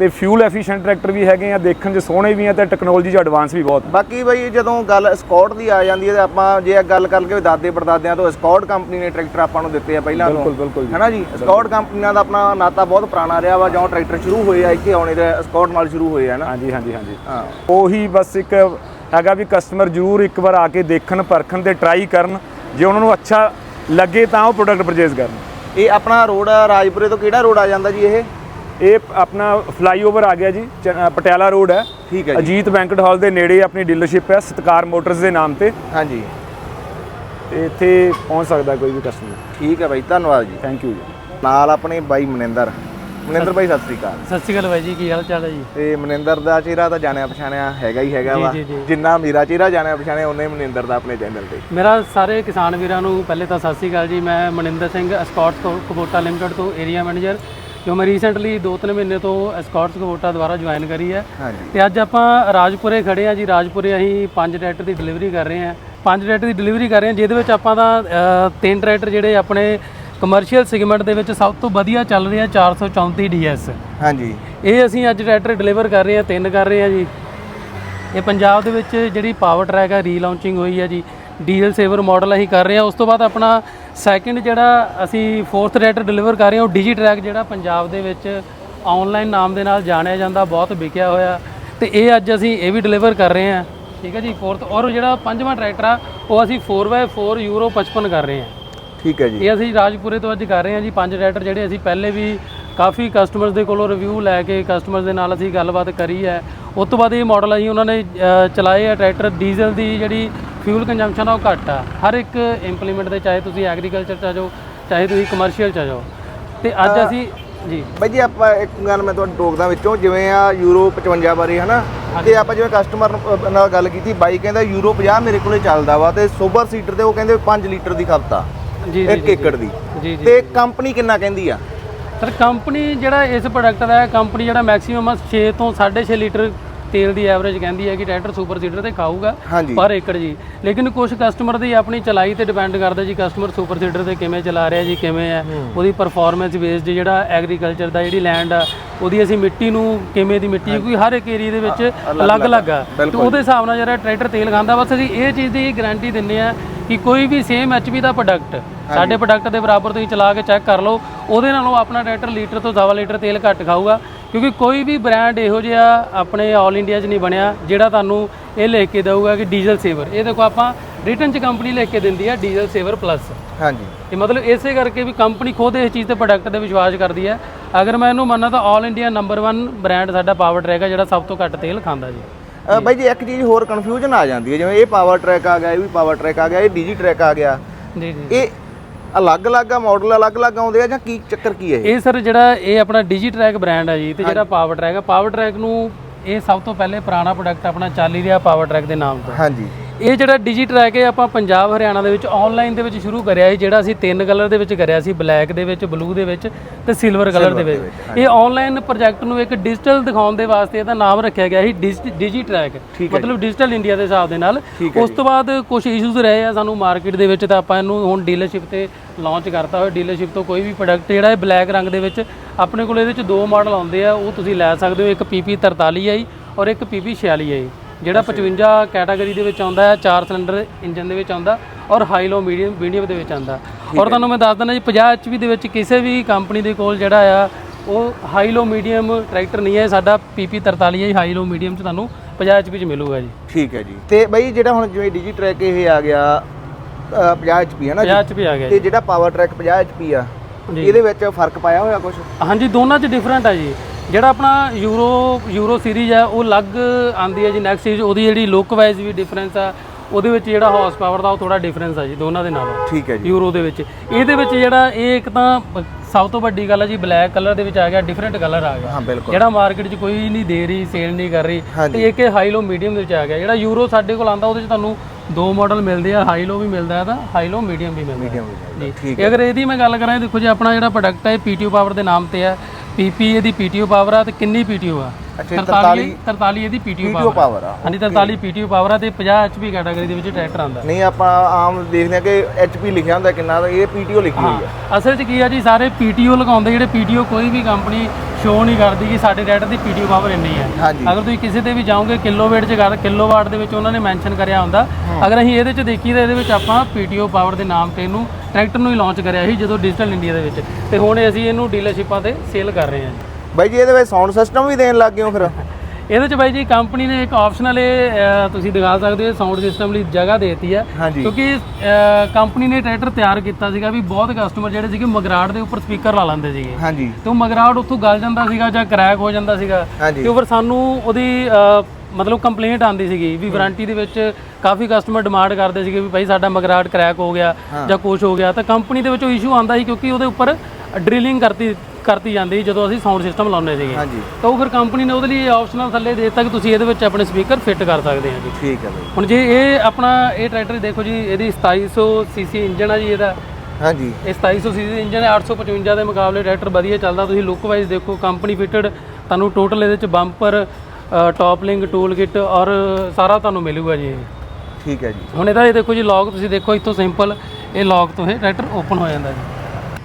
ਤੇ ਫਿਊਲ ਐਫੀਸ਼ੀਐਂਟ ਟਰੈਕਟਰ ਵੀ ਹੈਗੇ ਆ ਦੇਖਣ 'ਚ ਸੋਹਣੇ ਵੀ ਆ ਤੇ ਟੈਕਨੋਲੋਜੀ 'ਚ ਐਡਵਾਂਸ ਵੀ ਬਹੁਤ ਬਾਕੀ ਬਈ ਜਦੋਂ ਗੱਲ ਸਕਾਟ ਦੀ ਆ ਜਾਂਦੀ ਹੈ ਤੇ ਆਪਾਂ ਜੇ ਇਹ ਗੱਲ ਕਰ ਲਈਏ ਦਾਦੇ ਪੜਦਾਦਿਆਂ ਤੋਂ ਸਕਾਟ ਕੰਪਨੀ ਨੇ ਟਰੈਕਟਰ ਆਪਾਂ ਨੂੰ ਦਿੱਤੇ ਆ ਪਹਿਲਾਂ ਤੋਂ। ਬਿਲਕੁਲ, ਬਿਲਕੁਲ। ਹੈਨਾ ਜੀ? ਸਕਾਟ ਕੰਪਨੀ ਨਾਲ ਦਾ ਆਪਣਾ ਨਾਤਾ ਬਹੁਤ ਪੁਰਾਣਾ ਰਿਹਾ ਵਾ ਜਦੋਂ ਟਰੈਕਟਰ ਸ਼ੁਰੂ ਹੋਏ ਆ ਇੱਥੇ ਆਉਣੇ ਦੇ ਸਕਾਟ ਨਾਲ ਸ਼ੁਰੂ ਹੋਏ ਆ ਨਾ ਹਾਂਜੀ ਹਾਂਜੀ ਹਾਂਜੀ। ਹਾਂ। ਉਹੀ ਬਸ ਇੱਕ ਹੈਗਾ ਵੀ ਕਸਟਮਰ ਜ਼ਰੂਰ ਇੱਕ ਵਾਰ ਆ ਕੇ ਦੇਖਣ ਪਰਖਣ ਤੇ ਟਰਾਈ ਕਰਨ। ਜੇ ਉਹਨਾਂ ਨੂੰ ਅੱਛਾ ਲੱਗੇ ਤਾਂ ਉਹ ਪ੍ਰੋਡਕਟ ਪਰਚੇਜ਼ ਕਰਨ। ਇਹ ਆਪਣਾ ਰੋਡ ਰਾਜਪੁਰੇ ਤੋਂ ਕਿਹੜਾ ਰੋਡ ਆ ਜਾਂਦਾ ਜੀ ਇਹ? ਇਹ ਆਪਣਾ ਫਲਾਈਓਵਰ ਆ ਗਿਆ ਜੀ ਪਟਿਆਲਾ ਰੋਡ ਹੈ। ਠੀਕ ਹੈ ਜੀ। ਅਜੀਤ ਬੈਂਕਟ ਹਾਲ ਦੇ ਨੇੜੇ ਆਪਣੀ ਡੀਲਰਸ਼ਿਪ ਹੈ ਸਤਕਾਰ ਮੋਟਰਸ ਦੇ ਨਾਮ ਤੇ। ਹਾਂਜੀ। ਤੇ ਇੱਥੇ ਪਹੁੰਚ ਸਕਦਾ ਕੋਈ ਵੀ ਕਸਟਮਰ ਠੀਕ ਹੈ ਬਾਈ ਧੰਨਵਾਦ ਜੀ। ਥੈਂਕ ਯੂ ਜੀ। ਨਾਲ ਆਪਣੇ ਬਾਈ ਮਨਿੰਦਰ। ਮਨਿੰਦਰ ਬਾਈ ਸਤਿ ਸ੍ਰੀ ਅਕਾਲ। ਸਤਿ ਸ਼੍ਰੀ ਅਕਾਲ ਬਾਈ ਜੀ ਕੀ ਹਾਲ ਚਾਲ ਹੈ ਜੀ? ਤੇ ਮਨਿੰਦਰ ਦਾ ਚਿਹਰਾ ਤਾਂ ਜਾਣਿਆ ਪਛਾਣਿਆ ਹੈਗਾ ਹੀ ਹੈਗਾ ਵਾ। ਜੀ, ਜੀ। ਜਿੰਨਾ ਮੇਰਾ ਚਿਹਰਾ ਜਾਣਿਆ ਪਛਾਣਿਆ ਉਹਨੇ ਮਨਿੰਦਰ ਦਾ ਆਪਣੇ ਚੈਨਲ ਤੇ। ਮੇਰਾ ਸਾਰੇ ਕਿਸਾਨ ਵੀਰਾਂ ਨੂੰ ਪਹਿਲੇ ਤਾਂ ਸਤਿ ਸ਼੍ਰੀ ਅਕਾਲ ਜੀ। ਮੈਂ ਮਨਿੰਦਰ ਸਿੰਘ ਅਸਕਾਟ ਤੋਂ ਕਬੋਟਾ ਲਿਮਟਿਡ ਤੋਂ ਏਰੀਆ ਮੈਨੇਜਰ ਜੋ ਮੈਂ ਰੀਸੈਂਟਲੀ 2-3 ਮਹੀਨੇ ਤੋਂ ਅਸਕਾਟਸ ਕਬੋਟਾ ਦੁਆਰਾ ਜੁਆਇਨ ਕਰੀ ਹੈ। ਤੇ ਅੱਜ ਆਪਾਂ ਰਾਜਪੁਰੇ ਖੜੇ ਆ ਜੀ। ਰਾਜਪੁਰੇ ਅਸੀਂ ਪੰਜ ਟਰੈਕਟਰ ਦੀ ਡਿਲੀਵਰੀ ਕਰ ਰਹੇ ਹਾਂ। ਪੰਜ ਟਰੈਕਟਰ ਦੀ ਡਿਲੀਵਰੀ ਕਰ ਰਹੇ ਹਾਂ ਜਿਹਦੇ ਵਿੱਚ ਆਪਾਂ ਅ, ਤਿੰਨ ਟਰੈਕਟਰ ਜਿਹੜੇ ਆਪਣੇ ਕਮਰਸ਼ੀਅਲ ਸੈਗਮੈਂਟ ਦੇ ਵਿੱਚ ਸਭ ਤੋਂ ਵਧੀਆ ਚੱਲ ਰਹੇ ਆ 434 ਡੀਐਸ। ਹਾਂਜੀ। ਇਹ ਅਸੀਂ ਅੱਜ ਟਰੈਕਟਰ ਡਿਲੀਵਰ ਕਰ ਰਹੇ ਹਾਂ ਤਿੰਨ ਕਰ ਰਹੇ ਹਾਂ ਜੀ। ਇਹ ਪੰਜਾਬ ਦੇ ਵਿੱਚ ਜਿਹੜੀ ਪਾਵਰ ਟਰੈਕ ਹੈ ਰੀਲਾਂਚਿੰਗ ਹੋਈ ਹੈ ਜੀ। ਡੀਜ਼ਲ ਸੇਵਰ ਮਾਡਲ ਅਸੀਂ ਕਰ ਰਹੇ ਹਾਂ। ਉਸ ਤੋਂ ਬਾਅਦ ਆਪਣਾ ਸੈਕਿੰਡ ਜਿਹੜਾ ਅਸੀਂ ਫੋਰਥ ਟਰੈਕਟਰ ਡਿਲੀਵਰ ਕਰ ਰਹੇ ਹਾਂ ਉਹ ਡੀਜੀ ਟਰੈਕ ਜਿਹੜਾ ਪੰਜਾਬ ਦੇ ਵਿੱਚ ਆਨਲਾਈਨ ਨਾਮ ਦੇ ਨਾਲ ਜਾਣਿਆ ਜਾਂਦਾ ਬਹੁਤ ਵਿਕਿਆ ਹੋਇਆ। ਤੇ ਇਹ ਅੱਜ ਅਸੀਂ ਇਹ ਵੀ ਡਿਲੀਵਰ ਕਰ ਰਹੇ ਹਾਂ। ਠੀਕ ਹੈ ਜੀ ਫੋਰਥ ਔਰ ਜਿਹੜਾ ਪੰਜਵਾਂ ਟਰੈਕਟਰ ਆ ਉਹ ਅਸੀਂ 4x4 ਯੂਰੋ 55 ਕਰ ਰਹੇ ਹਾਂ। ਠੀਕ ਹੈ ਜੀ। ਇਹ ਅਸੀਂ ਰਾਜਪੁਰੇ ਤੋਂ ਅੱਜ ਕਰ ਰਹੇ ਹਾਂ ਜੀ ਪੰਜ ਟਰੈਕਟਰ ਜਿਹੜੇ ਅਸੀਂ ਪਹਿਲੇ ਵੀ ਕਾਫੀ ਕਸਟਮਰਸ ਦੇ ਕੋਲੋਂ ਰਿਵਿਊ ਲੈ ਕੇ ਕਸਟਮਰਸ ਦੇ ਨਾਲ ਅਸੀਂ ਗੱਲਬਾਤ ਕਰੀ ਹੈ। ਉਸ ਤੋਂ ਬਾਅਦ ਇਹ ਮਾਡਲ ਅਸੀਂ ਉਹਨਾਂ ਨੇ ਚਲਾਏ ਆ ਟਰੈਕਟਰ ਡੀਜ਼ਲ ਦੀ ਜਿਹੜੀ ਫਿਊਲ ਕੰਜ਼ੰਪਸ਼ਨ ਆ ਉਹ ਘੱਟ ਆ। ਹਰ ਇੱਕ ਇੰਪਲੀਮੈਂਟ ਦੇ ਚਾਹੇ ਤੁਸੀਂ ਐਗਰੀਕਲਚਰ ਚ ਆ ਜਾਓ ਚਾਹੇ ਤੁਸੀਂ ਕਮਰਸ਼ੀਅਲ ਚ ਆ ਜਾਓ। ਤੇ ਅੱਜ ਅਸੀਂ ਜੀ। ਬਾਈ ਜੀ ਆਪਾਂ ਇੱਕ ਗੱਲ ਮੈਂ ਤੁਹਾਨੂੰ ਟੋਕਦਾ ਵਿੱਚੋਂ ਜਿਵੇਂ ਆ ਯੂਰੋ 55 ਬਾਰੇ ਹਨਾ? ਤੇ ਆਪਾਂ ਜਿਵੇਂ ਕਸਟਮਰ ਨਾਲ ਗੱਲ ਕੀਤੀ ਬਾਈ ਕਹਿੰਦਾ ਯੂਰੋ 50 ਮੇਰੇ ਕੋਲੇ ਚੱਲਦਾ ਵਾ ਤੇ ਸੁਪਰ ਸੀਟਰ ਤੇ ਉਹ ਕਹਿੰਦੇ 5 ਲੀਟਰ ਦੀ ਖਪਤ ਆ ਜੀ 1 ਏਕੜ ਦੀ। ਜੀ ਜੀ ਤੇ ਕੰਪਨੀ ਕਿੰਨਾ ਕਹਿੰਦੀ ਆ? ਸਰ ਕੰਪਨੀ ਜਿਹੜਾ ਇਸ ਪ੍ਰੋਡਕਟ ਦਾ ਹੈ ਕੰਪਨੀ ਜਿਹੜਾ ਮੈਕਸਿਮਮ 6 ਤੋਂ 6.5 ਲੀਟਰ ਤੇਲ ਦੀ ਐਵਰੇਜ ਕਹਿੰਦੀ ਹੈ ਕਿ ਟਰੈਕਟਰ ਸੁਪਰ ਸੀਡਰ ਤੇ ਖਾਊਗਾ ਪਰ ਏਕੜ ਜੀ। ਲੇਕਿਨ ਕੁਝ ਕਸਟਮਰ ਦੀ ਆਪਣੀ ਚਲਾਈ ਤੇ ਡਿਪੈਂਡ ਕਰਦਾ ਜੀ ਕਸਟਮਰ ਸੁਪਰ ਸੀਡਰ ਤੇ ਕਿਵੇਂ ਚਲਾ ਰਿਹਾ ਜੀ ਕਿਵੇਂ ਹੈ। ਉਹਦੀ ਪਰਫਾਰਮੈਂਸ ਬੇਸਡ ਜਿਹੜਾ ਐਗਰੀਕਲਚਰ ਦਾ ਜਿਹੜੀ ਲੈਂਡ ਆ ਉਹਦੀ ਅਸੀਂ ਮਿੱਟੀ ਨੂੰ ਕਿਵੇਂ ਦੀ ਮਿੱਟੀ ਕਿਉਂਕਿ ਹਰ ਇੱਕ ਏਰੀਆ ਦੇ ਵਿੱਚ ਅਲੱਗ-ਅਲੱਗ। ਆ। ਤੇ ਉਹਦੇ ਹਿਸਾਬ ਨਾਲ ਜਿਹੜਾ ਟਰੈਕਟਰ ਤੇਲ ਖਾਂਦਾ ਬਸ ਅਸੀਂ ਇਹ ਚੀਜ਼ ਦੀ ਗਾਰੰਟੀ ਦਿੰਨੇ ਆ ਕਿ ਕੋਈ ਵੀ ਸੇਮ ਐਚਪੀ ਦਾ ਪ੍ਰੋਡਕਟ ਸਾਡੇ ਪ੍ਰੋਡਕਟ ਦੇ ਬਰਾਬਰ ਤੁਸੀਂ ਚਲਾ ਕੇ ਚੈੱਕ ਕਰ ਲਓ ਉਹਦੇ ਨਾਲੋਂ ਆਪਣਾ ਟਰੈਕਟਰ ਲੀਟਰ ਤੋਂ ਸਵਾ ਲੀਟਰ ਤੇਲ ਘੱਟ ਖਾਊਗਾ। ਕਿਉਂਕਿ ਕੋਈ ਵੀ ਬ੍ਰਾਂਡ ਇਹੋ ਜਿਹਾ ਆਪਣੇ ਆਲ ਇੰਡੀਆ 'ਚ ਨਹੀਂ ਬਣਿਆ ਜਿਹੜਾ ਤੁਹਾਨੂੰ ਇਹ ਲਿਖ ਕੇ ਦਊਗਾ ਕਿ ਡੀਜ਼ਲ ਸੇਵਰ ਇਹ ਦੇਖੋ ਆਪਾਂ ਰਿਟਰਨ 'ਚ ਕੰਪਨੀ ਲਿਖ ਕੇ ਦਿੰਦੀ ਹੈ ਡੀਜ਼ਲ ਸੇਵਰ ਪਲੱਸ ਹਾਂਜੀ। ਇਹ ਮਤਲਬ ਇਸੇ ਕਰਕੇ ਵੀ ਕੰਪਨੀ ਖੁਦ ਇਸ ਚੀਜ਼ ਤੇ ਪ੍ਰੋਡਕਟ ਤੇ ਵਿਸ਼ਵਾਸ ਕਰਦੀ ਹੈ ਅਗਰ ਮੈਂ ਇਹਨੂੰ ਮੰਨਾਂ ਤਾਂ ਆਲ ਇੰਡੀਆ ਨੰਬਰ 1 ਬ੍ਰਾਂਡ ਸਾਡਾ ਪਾਵਰ ਟਰੈਕ ਹੈ ਜਿਹੜਾ ਸਭ ਤੋਂ ਘੱਟ ਤੇਲ ਖਾਂਦਾ ਜੀ। ਬਾਈ ਜੀ ਇੱਕ ਚੀਜ਼ ਹੋਰ ਕਨਫਿਊਜ਼ਨ ਆ ਜਾਂਦੀ ਹੈ ਜਿਵੇਂ ਇਹ ਪਾਵਰ ਟਰੈਕ ਆ ਗਿਆ ਇਹ ਵੀ ਪਾਵਰ ਟਰੈਕ ਆ ਗਿਆ ਇਹ ਡੀਜੀ ਟਰੈਕ ਆ ਗਿਆ। ਜੀ ਜੀ। ਇਹ ਅਲੱਗ-ਅਲੱਗ ਆ ਮਾਡਲ ਅਲੱਗ-ਅਲੱਗ ਆਉਂਦੇ ਆ ਜਾਂ ਕੀ ਚੱਕਰ ਕੀ ਹੈ ਇਹ? ਇਹ ਸਰ ਜਿਹੜਾ ਇਹ ਆਪਣਾ ਡੀਜੀ ਟਰੈਕ ਬ੍ਰਾਂਡ ਹੈ ਜੀ ਤੇ ਜਿਹੜਾ ਪਾਵਰ ਟਰੈਕ ਹੈ ਪਾਵਰ ਟਰੈਕ ਨੂੰ ਇਹ ਸਭ ਤੋਂ ਪਹਿਲੇ ਪੁਰਾਣਾ ਪ੍ਰੋਡਕਟ ਆਪਣਾ ਚੱਲ ਹੀ ਰਿਹਾ ਪਾਵਰ ਟਰੈਕ ਦੇ ਨਾਮ ਤੋਂ। ਹਾਂਜੀ। ਇਹ ਜਿਹੜਾ ਡਿਜੀ ਟਰੈਕ ਹੈ ਆਪਾਂ ਪੰਜਾਬ ਹਰਿਆਣਾ ਦੇ ਵਿੱਚ ਆਨਲਾਈਨ ਦੇ ਵਿੱਚ ਸ਼ੁਰੂ ਕਰਿਆ ਸੀ ਜਿਹੜਾ ਅਸੀਂ ਤਿੰਨ ਕਲਰ ਦੇ ਵਿੱਚ ਕਰਿਆ ਸੀ ਬਲੈਕ ਦੇ ਵਿੱਚ ਬਲੂ ਦੇ ਵਿੱਚ ਤੇ ਸਿਲਵਰ ਕਲਰ ਦੇ ਵਿੱਚ। ਇਹ ਆਨਲਾਈਨ ਪ੍ਰੋਜੈਕਟ ਨੂੰ ਇੱਕ ਡਿਜੀਟਲ ਦਿਖਾਉਣ ਦੇ ਵਾਸਤੇ ਇਹਦਾ ਨਾਮ ਰੱਖਿਆ ਗਿਆ ਸੀ ਡਿਜੀ ਟਰੈਕ ਮਤਲਬ ਡਿਜੀਟਲ ਇੰਡੀਆ ਦੇ ਹਿਸਾਬ ਦੇ ਨਾਲ। ਉਸ ਤੋਂ ਬਾਅਦ ਕੁਝ ਇਸ਼ੂਜ਼ ਰਹੇ ਆ ਸਾਨੂੰ ਮਾਰਕੀਟ ਦੇ ਵਿੱਚ ਤਾਂ ਆਪਾਂ ਇਹਨੂੰ ਹੁਣ ਡੀਲਰਸ਼ਿਪ ਤੇ ਲਾਂਚ ਕਰਤਾ ਹੋਇਆ। ਡੀਲਰਸ਼ਿਪ ਤੋਂ ਕੋਈ ਵੀ ਪ੍ਰੋਡਕਟ ਜਿਹੜਾ ਹੈ ਬਲੈਕ ਰੰਗ ਦੇ ਵਿੱਚ ਆਪਣੇ ਕੋਲ ਇਹਦੇ ਵਿੱਚ ਦੋ ਮਾਡਲ ਆਉਂਦੇ ਆ ਉਹ ਤੁਸੀਂ ਲੈ ਸਕਦੇ ਹੋ ਇੱਕ PP 43 ਆਈ ਔਰ ਇੱਕ PP 46 ਆਈ। ਜਿਹੜਾ 55 ਕੈਟਾਗਰੀ ਦੇ ਵਿੱਚ ਆਉਂਦਾ ਹੈ ਚਾਰ ਸਿਲੰਡਰ ਇੰਜਨ ਦੇ ਵਿੱਚ ਆਉਂਦਾ ਔਰ ਹਾਈ ਲੋ ਮੀਡੀਅਮ ਮੀਡੀਅਮ ਦੇ ਵਿੱਚ ਆਉਂਦਾ। ਔਰ ਤੁਹਾਨੂੰ ਮੈਂ ਦੱਸ ਦਿੰਦਾ ਜੀ 50 HP ਦੇ ਵਿੱਚ ਕਿਸੇ ਵੀ ਕੰਪਨੀ ਦੇ ਕੋਲ ਜਿਹੜਾ ਆ ਉਹ ਹਾਈ ਲੋ ਮੀਡੀਅਮ ਟਰੈਕਟਰ ਨਹੀਂ ਹੈ ਸਾਡਾ PP 43 ਹੈ ਹਾਈ ਲੋ ਮੀਡੀਅਮ ਚ ਤੁਹਾਨੂੰ 50 HP ਚ ਮਿਲੂਗਾ ਜੀ। ਠੀਕ ਹੈ ਜੀ। ਤੇ ਬਾਈ ਜਿਹੜਾ ਹੁਣ ਜਿਵੇਂ ਡਿਜੀ ਟਰੈਕ ਇਹ ਆ ਗਿਆ ਅ, 50 HP ਹੈ ਨਾ ਜੀ? 50 HP ਆ ਗਿਆ ਤੇ ਜਿਹੜਾ ਪਾਵਰ ਟਰੈਕ 50 HP ਆ। ਇਹਦੇ ਵਿੱਚ ਫ਼ਰਕ ਪਾਇਆ ਹੋਇਆ ਕੁਝ ਹਾਂਜੀ ਦੋਨਾਂ 'ਚ ਡਿਫਰੈਂਟ ਹੈ ਜੀ। ਜਿਹੜਾ ਆਪਣਾ ਯੂਰੋ ਯੂਰੋ ਸੀਰੀਜ਼ ਹੈ ਉਹ ਅਲੱਗ ਆਂਦੀ ਹੈ ਜੀ ਨੈਕਸਟ ਸੀਰੀਜ਼ ਉਹਦੀ ਜਿਹੜੀ ਲੁੱਕ ਵਾਈਜ਼ ਵੀ ਡਿਫਰੈਂਸ ਆ ਉਹਦੇ ਵਿੱਚ ਜਿਹੜਾ ਹਾਰਸ ਪਾਵਰ ਦਾ ਉਹ ਥੋੜਾ ਡਿਫਰੈਂਸ ਆ ਜੀ ਦੋਨਾਂ ਦੇ ਨਾਲੋਂ ਠੀਕ ਹੈ ਜੀ। ਯੂਰੋ ਦੇ ਵਿੱਚ। ਇਹਦੇ ਵਿੱਚ ਜਿਹੜਾ ਇਹ ਇੱਕ ਤਾਂ ਸਭ ਤੋਂ ਵੱਡੀ ਗੱਲ ਹੈ ਜੀ ਬਲੈਕ ਕਲਰ ਦੇ ਵਿੱਚ ਆ ਗਿਆ ਡਿਫਰੈਂਟ ਕਲਰ ਆ ਗਿਆ। ਹਾਂ ਬਿਲਕੁਲ। ਜਿਹੜਾ ਮਾਰਕੀਟ 'ਚ ਕੋਈ ਨਹੀਂ ਦੇ ਰਹੀ ਸੇਲ ਨਹੀਂ ਕਰ ਰਹੀ। ਤੇ ਇੱਕ ਹਾਈ ਲੋ ਮੀਡੀਅਮ ਦੇ ਵਿੱਚ ਆ ਗਿਆ। ਜਿਹੜਾ ਯੂਰੋ ਸਾਡੇ ਕੋਲ ਆਂਦਾ ਉਹਦੇ 'ਚ ਤੁਹਾਨੂੰ ਦੋ ਮਾਡਲ ਮਿਲਦੇ ਆ ਹਾਈ ਲੋ ਵੀ ਮਿਲਦਾ ਹੈ ਤਾਂ ਹਾਈ ਲੋ ਮੀਡੀਅਮ ਵੀ ਮਿਲਦਾ ਹੈ। ਜੀ। ਠੀਕ ਇਹ ਅਗਰ ਇਹਦੀ ਮੈਂ ਗੱਲ ਕਰਾਂ ਇਹ ਦੇਖੋ ਜੀ ਆਪਣਾ ਜਿਹੜਾ ਪ੍ਰੋਡਕਟ ਹੈ ਪੀਟੀਓ ਪਾਵਰ ਦੇ ਨਾਮ ਤੇ ਹੈ। ਪੀਪੀ ਇਹਦੀ ਪੀਟੀਓ ਪਾਵਰ ਆ ਤੇ ਕਿੰਨੀ ਪੀਟੀਓ ਆ? ਅੱਛਾ, ਇਹ 43 43 ਇਹਦੀ ਪੀਟੀਓ ਪਾਵਰ ਪਾਵਰ ਆ ਹਾਂਜੀ 43 ਪੀਟੀਓ ਪਾਵਰ ਆ ਤੇ 50 ਐਚਪੀ ਕੈਟਾਗਰੀ ਦੇ ਵਿੱਚ ਟਰੈਕਟਰ ਆਂਦਾ ਨਹੀਂ ਆਪਾਂ ਆਮ ਦੇਖਦੇ ਆ ਕਿ HP ਲਿਖਿਆ ਹੁੰਦਾ ਕਿੰਨਾ ਇਹ PTO ਲਿਖੀ ਹੋਈ ਆ। ਅਸਲ 'ਚ ਕੀ ਆ ਜੀ ਸਾਰੇ ਪੀਟੀਓ ਲਗਾਉਂਦੇ ਜਿਹੜੇ ਪੀਟੀਓ ਕੋਈ ਵੀ ਕੰਪਨੀ ਸ਼ੋ ਨਹੀਂ ਕਰਦੀ ਕਿ ਸਾਡੇ ਟਰੈਕਟਰ ਦੀ ਪੀਟੀਓ ਪਾਵਰ ਇੰਨੀ ਹੈ। ਹਾਂਜੀ। ਅਗਰ ਤੁਸੀਂ ਕਿਸੇ ਤੇ ਵੀ ਜਾਓਗੇ ਕਿਲੋਵਾਟ 'ਚ ਕਰ ਕਿਲੋਵਾਟ ਦੇ ਵਿੱਚ ਉਹਨਾਂ ਨੇ ਮੈਂਸ਼ਨ ਕਰਿਆ ਹੁੰਦਾ। ਅਗਰ ਅਸੀਂ ਇਹਦੇ 'ਚ ਦੇਖੀ ਤਾਂ ਇਹਦੇ ਵਿੱਚ ਆਪਾਂ ਪੀਟੀਓ ਪਾਵਰ ਦੇ ਨਾਮ ਤੇ ਇਹਨੂੰ ਟਰੈਕਟਰ ਨੂੰ ਹੀ ਲਾਂਚ ਕਰਿਆ ਸੀ ਜਦੋਂ ਡਿਜੀਟਲ ਇੰਡੀਆ ਦੇ ਵਿੱਚ। ਤੇ ਹੁਣ ਅਸੀਂ ਇਹਨੂੰ ਡੀਲਰਸ਼ਿਪਾਂ ਤੇ ਸੇਲ ਕਰ ਰਹੇ ਹਾਂ ਜੀ। ਬਾਈ ਜੀ ਇਹਦੇ ਵਿੱਚ ਸਾਊਂਡ ਸਿਸਟਮ ਵੀ ਦੇਣ ਲੱਗ ਗਏ ਹੋ ਫਿਰ। ਇਹਦੇ 'ਚ ਬਾਈ ਜੀ ਕੰਪਨੀ ਨੇ ਇੱਕ ਆਪਸ਼ਨਲ ਇਹ ਤੁਸੀਂ ਦਿਖਾ ਸਕਦੇ ਹੋ ਸਾਊਂਡ ਸਿਸਟਮ ਲਈ ਜਗ੍ਹਾ ਦੇਤੀ ਹੈ। ਕਿਉਂਕਿ ਕੰਪਨੀ ਨੇ ਟਰੈਕਟਰ ਤਿਆਰ ਕੀਤਾ ਸੀਗਾ ਵੀ ਬਹੁਤ ਕਸਟਮਰ ਜਿਹੜੇ ਸੀਗੇ ਮਗਰਾੜ ਦੇ ਉੱਪਰ ਸਪੀਕਰ ਲਾ ਲੈਂਦੇ ਸੀਗੇ। ਹਾਂਜੀ। ਤੇ ਉਹ ਮਗਰਾੜ ਉੱਥੋਂ ਗਲ ਜਾਂਦਾ ਸੀਗਾ ਜਾਂ ਕ੍ਰੈਕ ਹੋ ਜਾਂਦਾ ਸੀਗਾ। ਤੇ ਉਹ ਫਿਰ ਸਾਨੂੰ ਉਹਦੀ ਮਤਲਬ ਕੰਪਲੇਂਟ ਆਂਦੀ ਸੀਗੀ ਵੀ ਵਾਰੰਟੀ ਦੇ ਵਿੱਚ ਕਾਫੀ ਕਸਟਮਰ ਡਿਮਾਂਡ ਕਰਦੇ ਸੀਗੇ ਵੀ ਭਾਈ ਸਾਡਾ ਮਗਰਾੜ ਕ੍ਰੈਕ ਹੋ ਗਿਆ ਜਾਂ ਕੁਝ ਹੋ ਗਿਆ। ਤਾਂ ਕੰਪਨੀ ਦੇ ਵਿੱਚੋਂ ਇਸ਼ੂ ਆਂਦਾ ਸੀ ਕਿਉਂਕਿ ਉਹਦੇ ਉੱਪਰ ਡ੍ਰਿਲਿੰਗ ਕਰਤੀ ਕਰਤੀ ਜਾਂਦੀ ਸੀ ਜਦੋਂ ਅਸੀਂ ਸਾਊਂਡ ਸਿਸਟਮ ਲਾਉਂਦੇ ਸੀਗੇ। ਹਾਂਜੀ। ਤਾਂ ਉਹ ਫਿਰ ਕੰਪਨੀ ਨੇ ਉਹਦੇ ਲਈ ਆਪਸ਼ਨਲ ਥੱਲੇ ਦੇ ਦਿੱਤਾ ਕਿ ਤੁਸੀਂ ਇਹਦੇ ਵਿੱਚ ਆਪਣੇ ਸਪੀਕਰ ਫਿੱਟ ਕਰ ਸਕਦੇ ਆ ਜੀ। ਠੀਕ ਹੈ ਬਾਈ। ਹੁਣ ਜੇ ਇਹ ਆਪਣਾ ਇਹ ਟਰੈਕਟਰ ਦੇਖੋ ਜੀ ਇਹਦੀ 2700 ਸੀਸੀ ਇੰਜਨ ਆ ਜੀ ਇਹਦਾ। ਹਾਂਜੀ। ਇਹ 2700 ਸੀਸੀ ਇੰਜਨ ਹੈ 855 ਦੇ ਮੁਕਾਬਲੇ ਟਰੈਕਟਰ ਵਧੀਆ ਚੱਲਦਾ। ਤੁਸੀਂ ਲੁੱਕ ਵਾਈਜ਼ ਦੇਖੋ ਕੰਪਨੀ ਫਿਟਡ ਤੁਹਾਨੂੰ ਟੋਟਲ ਇਹਦੇ ਚ bumper top link tool kit ਔਰ ਸਾਰਾ ਤੁਹਾਨੂੰ ਮਿਲੂਗਾ ਜੀ। ਠੀਕ ਹੈ ਜੀ। ਹੁਣ ਇਹਦਾ ਇਹ ਦੇਖੋ ਜੀ ਲੌਕ ਤੁਸੀਂ ਦੇਖੋ ਇੱਥੋਂ ਸਿੰਪਲ ਇਹ ਲੌਕ ਤੋਂ ਇਹ ਟਰੈਕਟਰ ਓਪਨ ਹੋ ਜਾਂਦਾ ਜੀ।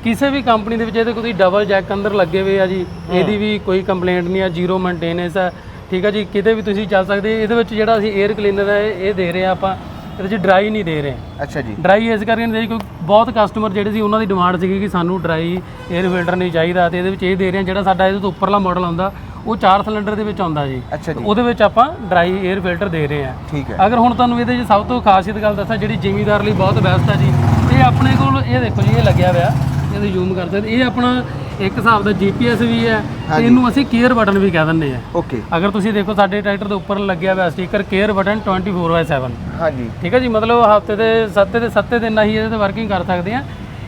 ਕਿਸੇ ਵੀ ਕੰਪਨੀ ਦੇ ਵਿੱਚ ਇਹਦੇ ਕੋਈ ਡਬਲ ਜੈਕ ਅੰਦਰ ਲੱਗੇ ਹੋਏ ਆ ਜੀ ਇਹਦੀ ਵੀ ਕੋਈ ਕੰਪਲੇਂਟ ਨਹੀਂ ਆ ਜ਼ੀਰੋ ਮੇਨਟੇਨੈਂਸ ਆ। ਠੀਕ ਆ ਜੀ ਕਿਤੇ ਵੀ ਤੁਸੀਂ ਚੱਲ ਸਕਦੇ ਇਹਦੇ ਵਿੱਚ ਜਿਹੜਾ ਅਸੀਂ 에ਅਰ ਕਲੀਨਰ ਹੈ ਇਹ ਦੇ ਰਹੇ ਆ ਆਪਾਂ ਇਹਦੇ ਵਿੱਚ ਡਰਾਈ ਨਹੀਂ ਦੇ ਰਹੇ। ਅੱਛਾ ਜੀ। ਡਰਾਈ ਇਸ ਕਰਕੇ ਨਹੀਂ ਦੇ ਕਿਉਂਕਿ ਬਹੁਤ ਕਸਟਮਰ ਜਿਹੜੇ ਸੀ ਉਹਨਾਂ ਦੀ ਡਿਮਾਂਡ ਸੀਗੀ ਕਿ ਸਾਨੂੰ ਡਰਾਈ 에ਅਰ ਫਿਲਟਰ ਨਹੀਂ ਚਾਹੀਦਾ ਤੇ ਇਹਦੇ ਵਿੱਚ ਇਹ ਦੇ ਰਹੇ ਆ ਜਿਹੜਾ ਸਾਡਾ ਇਹਦੇ ਤੋਂ ਉੱਪਰਲਾ ਮਾਡਲ ਆਉਂਦਾ ਉਹ 4 ਸਿਲੰਡਰ ਦੇ ਵਿੱਚ ਆਉਂਦਾ ਜੀ। ਉਹਦੇ ਵਿੱਚ ਆਪਾਂ ਡਰਾਈ 에ਅਰ ਫਿਲਟਰ ਦੇ ਰਹੇ ਆ। ਠੀਕ ਹੈ। ਅਗਰ ਹੁਣ ਤੁਹਾਨੂੰ ਇਹਦੇ ਵਿੱਚ ਸਭ ਤੋਂ ਖਾਸੀਅਤ ਗੱਲ ਦੱਸਾਂ ਜਿਹੜੀ ਜ਼ਿਮੀਦਾਰ ਲਈ ਬਹੁਤ ਬੈਸਟ ਆ ਜੀ ਇਹ ਆਪਣੇ ਕੋਲ ਇਹ ਦੇਖੋ ਜੀ ਇਹ ਲੱਗਿਆ ਹੋਇਆ। ਇਹਦੇ ਜ਼ੂਮ ਕਰ ਸਕਦੇ ਇਹ ਆਪਣਾ ਇੱਕ ਹਿਸਾਬ ਦਾ GPS ਵੀ ਹੈ ਤੇ ਇਹਨੂੰ ਅਸੀਂ ਕੇਅਰ ਬਟਨ ਵੀ ਕਹਿ ਦਿੰਦੇ ਆ ਓਕੇ ਅਗਰ ਤੁਸੀਂ ਦੇਖੋ ਸਾਡੇ ਟਰੈਕਟਰ ਦੇ ਉੱਪਰ ਲੱਗਿਆ ਹੋਇਆ ਸਟicker ਕੇਅਰ ਬਟਨ 24/7 ਹਾਂਜੀ। ਠੀਕ ਹੈ ਜੀ ਮਤਲਬ ਹਫ਼ਤੇ ਦੇ ਸੱਤੇ ਦੇ ਸੱਤੇ ਦਿਨ ਅਸੀਂ ਇਹਦੇ ਤੇ ਵਰਕਿੰਗ ਕਰ ਸਕਦੇ ਆ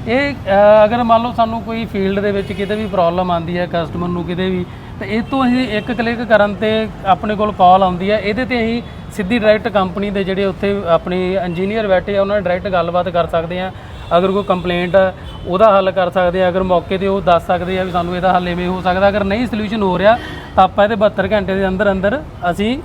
ਇਹ ਅਗਰ ਮੰਨ ਲਓ ਸਾਨੂੰ ਕੋਈ ਫੀਲਡ ਦੇ ਵਿੱਚ ਕਿਤੇ ਵੀ ਪ੍ਰੋਬਲਮ ਆਉਂਦੀ ਹੈ ਕਸਟਮਰ ਨੂੰ ਕਿਤੇ ਵੀ ਤੇ ਇਹ ਤੋਂ ਅਸੀਂ ਇੱਕ ਕਲਿੱਕ ਕਰਨ ਤੇ ਆਪਣੇ ਕੋਲ ਕਾਲ ਆਉਂਦੀ ਹੈ। ਇਹਦੇ ਤੇ ਅਸੀਂ ਸਿੱਧੀ ਡਾਇਰੈਕਟ ਕੰਪਨੀ ਦੇ ਜਿਹੜੇ ਉੱਥੇ ਆਪਣੀ ਇੰਜੀਨੀਅਰ ਬੈਠੇ ਆ ਉਹਨਾਂ ਨਾਲ ਡਾਇਰੈਕਟ ਗੱਲਬਾਤ ਕਰ ਸਕਦੇ ਆ ਅਗਰ ਕੋਈ ਕੰਪਲੇਂਟ ਆ ਉਹਦਾ ਹੱਲ ਕਰ ਸਕਦੇ ਆ। ਅਗਰ ਮੌਕੇ ਤੇ ਉਹ ਦੱਸ ਸਕਦੇ ਆ ਵੀ ਸਾਨੂੰ ਇਹਦਾ ਹੱਲ ਐਵੇਂ ਹੋ ਸਕਦਾ। ਅਗਰ ਨਹੀਂ ਸੋਲੂਸ਼ਨ ਹੋ ਰਿਹਾ ਤਾਂ ਆਪਾਂ ਇਹਦੇ 72 ਘੰਟੇ ਦੇ ਅੰਦਰ ਅੰਦਰ ਅਸੀਂ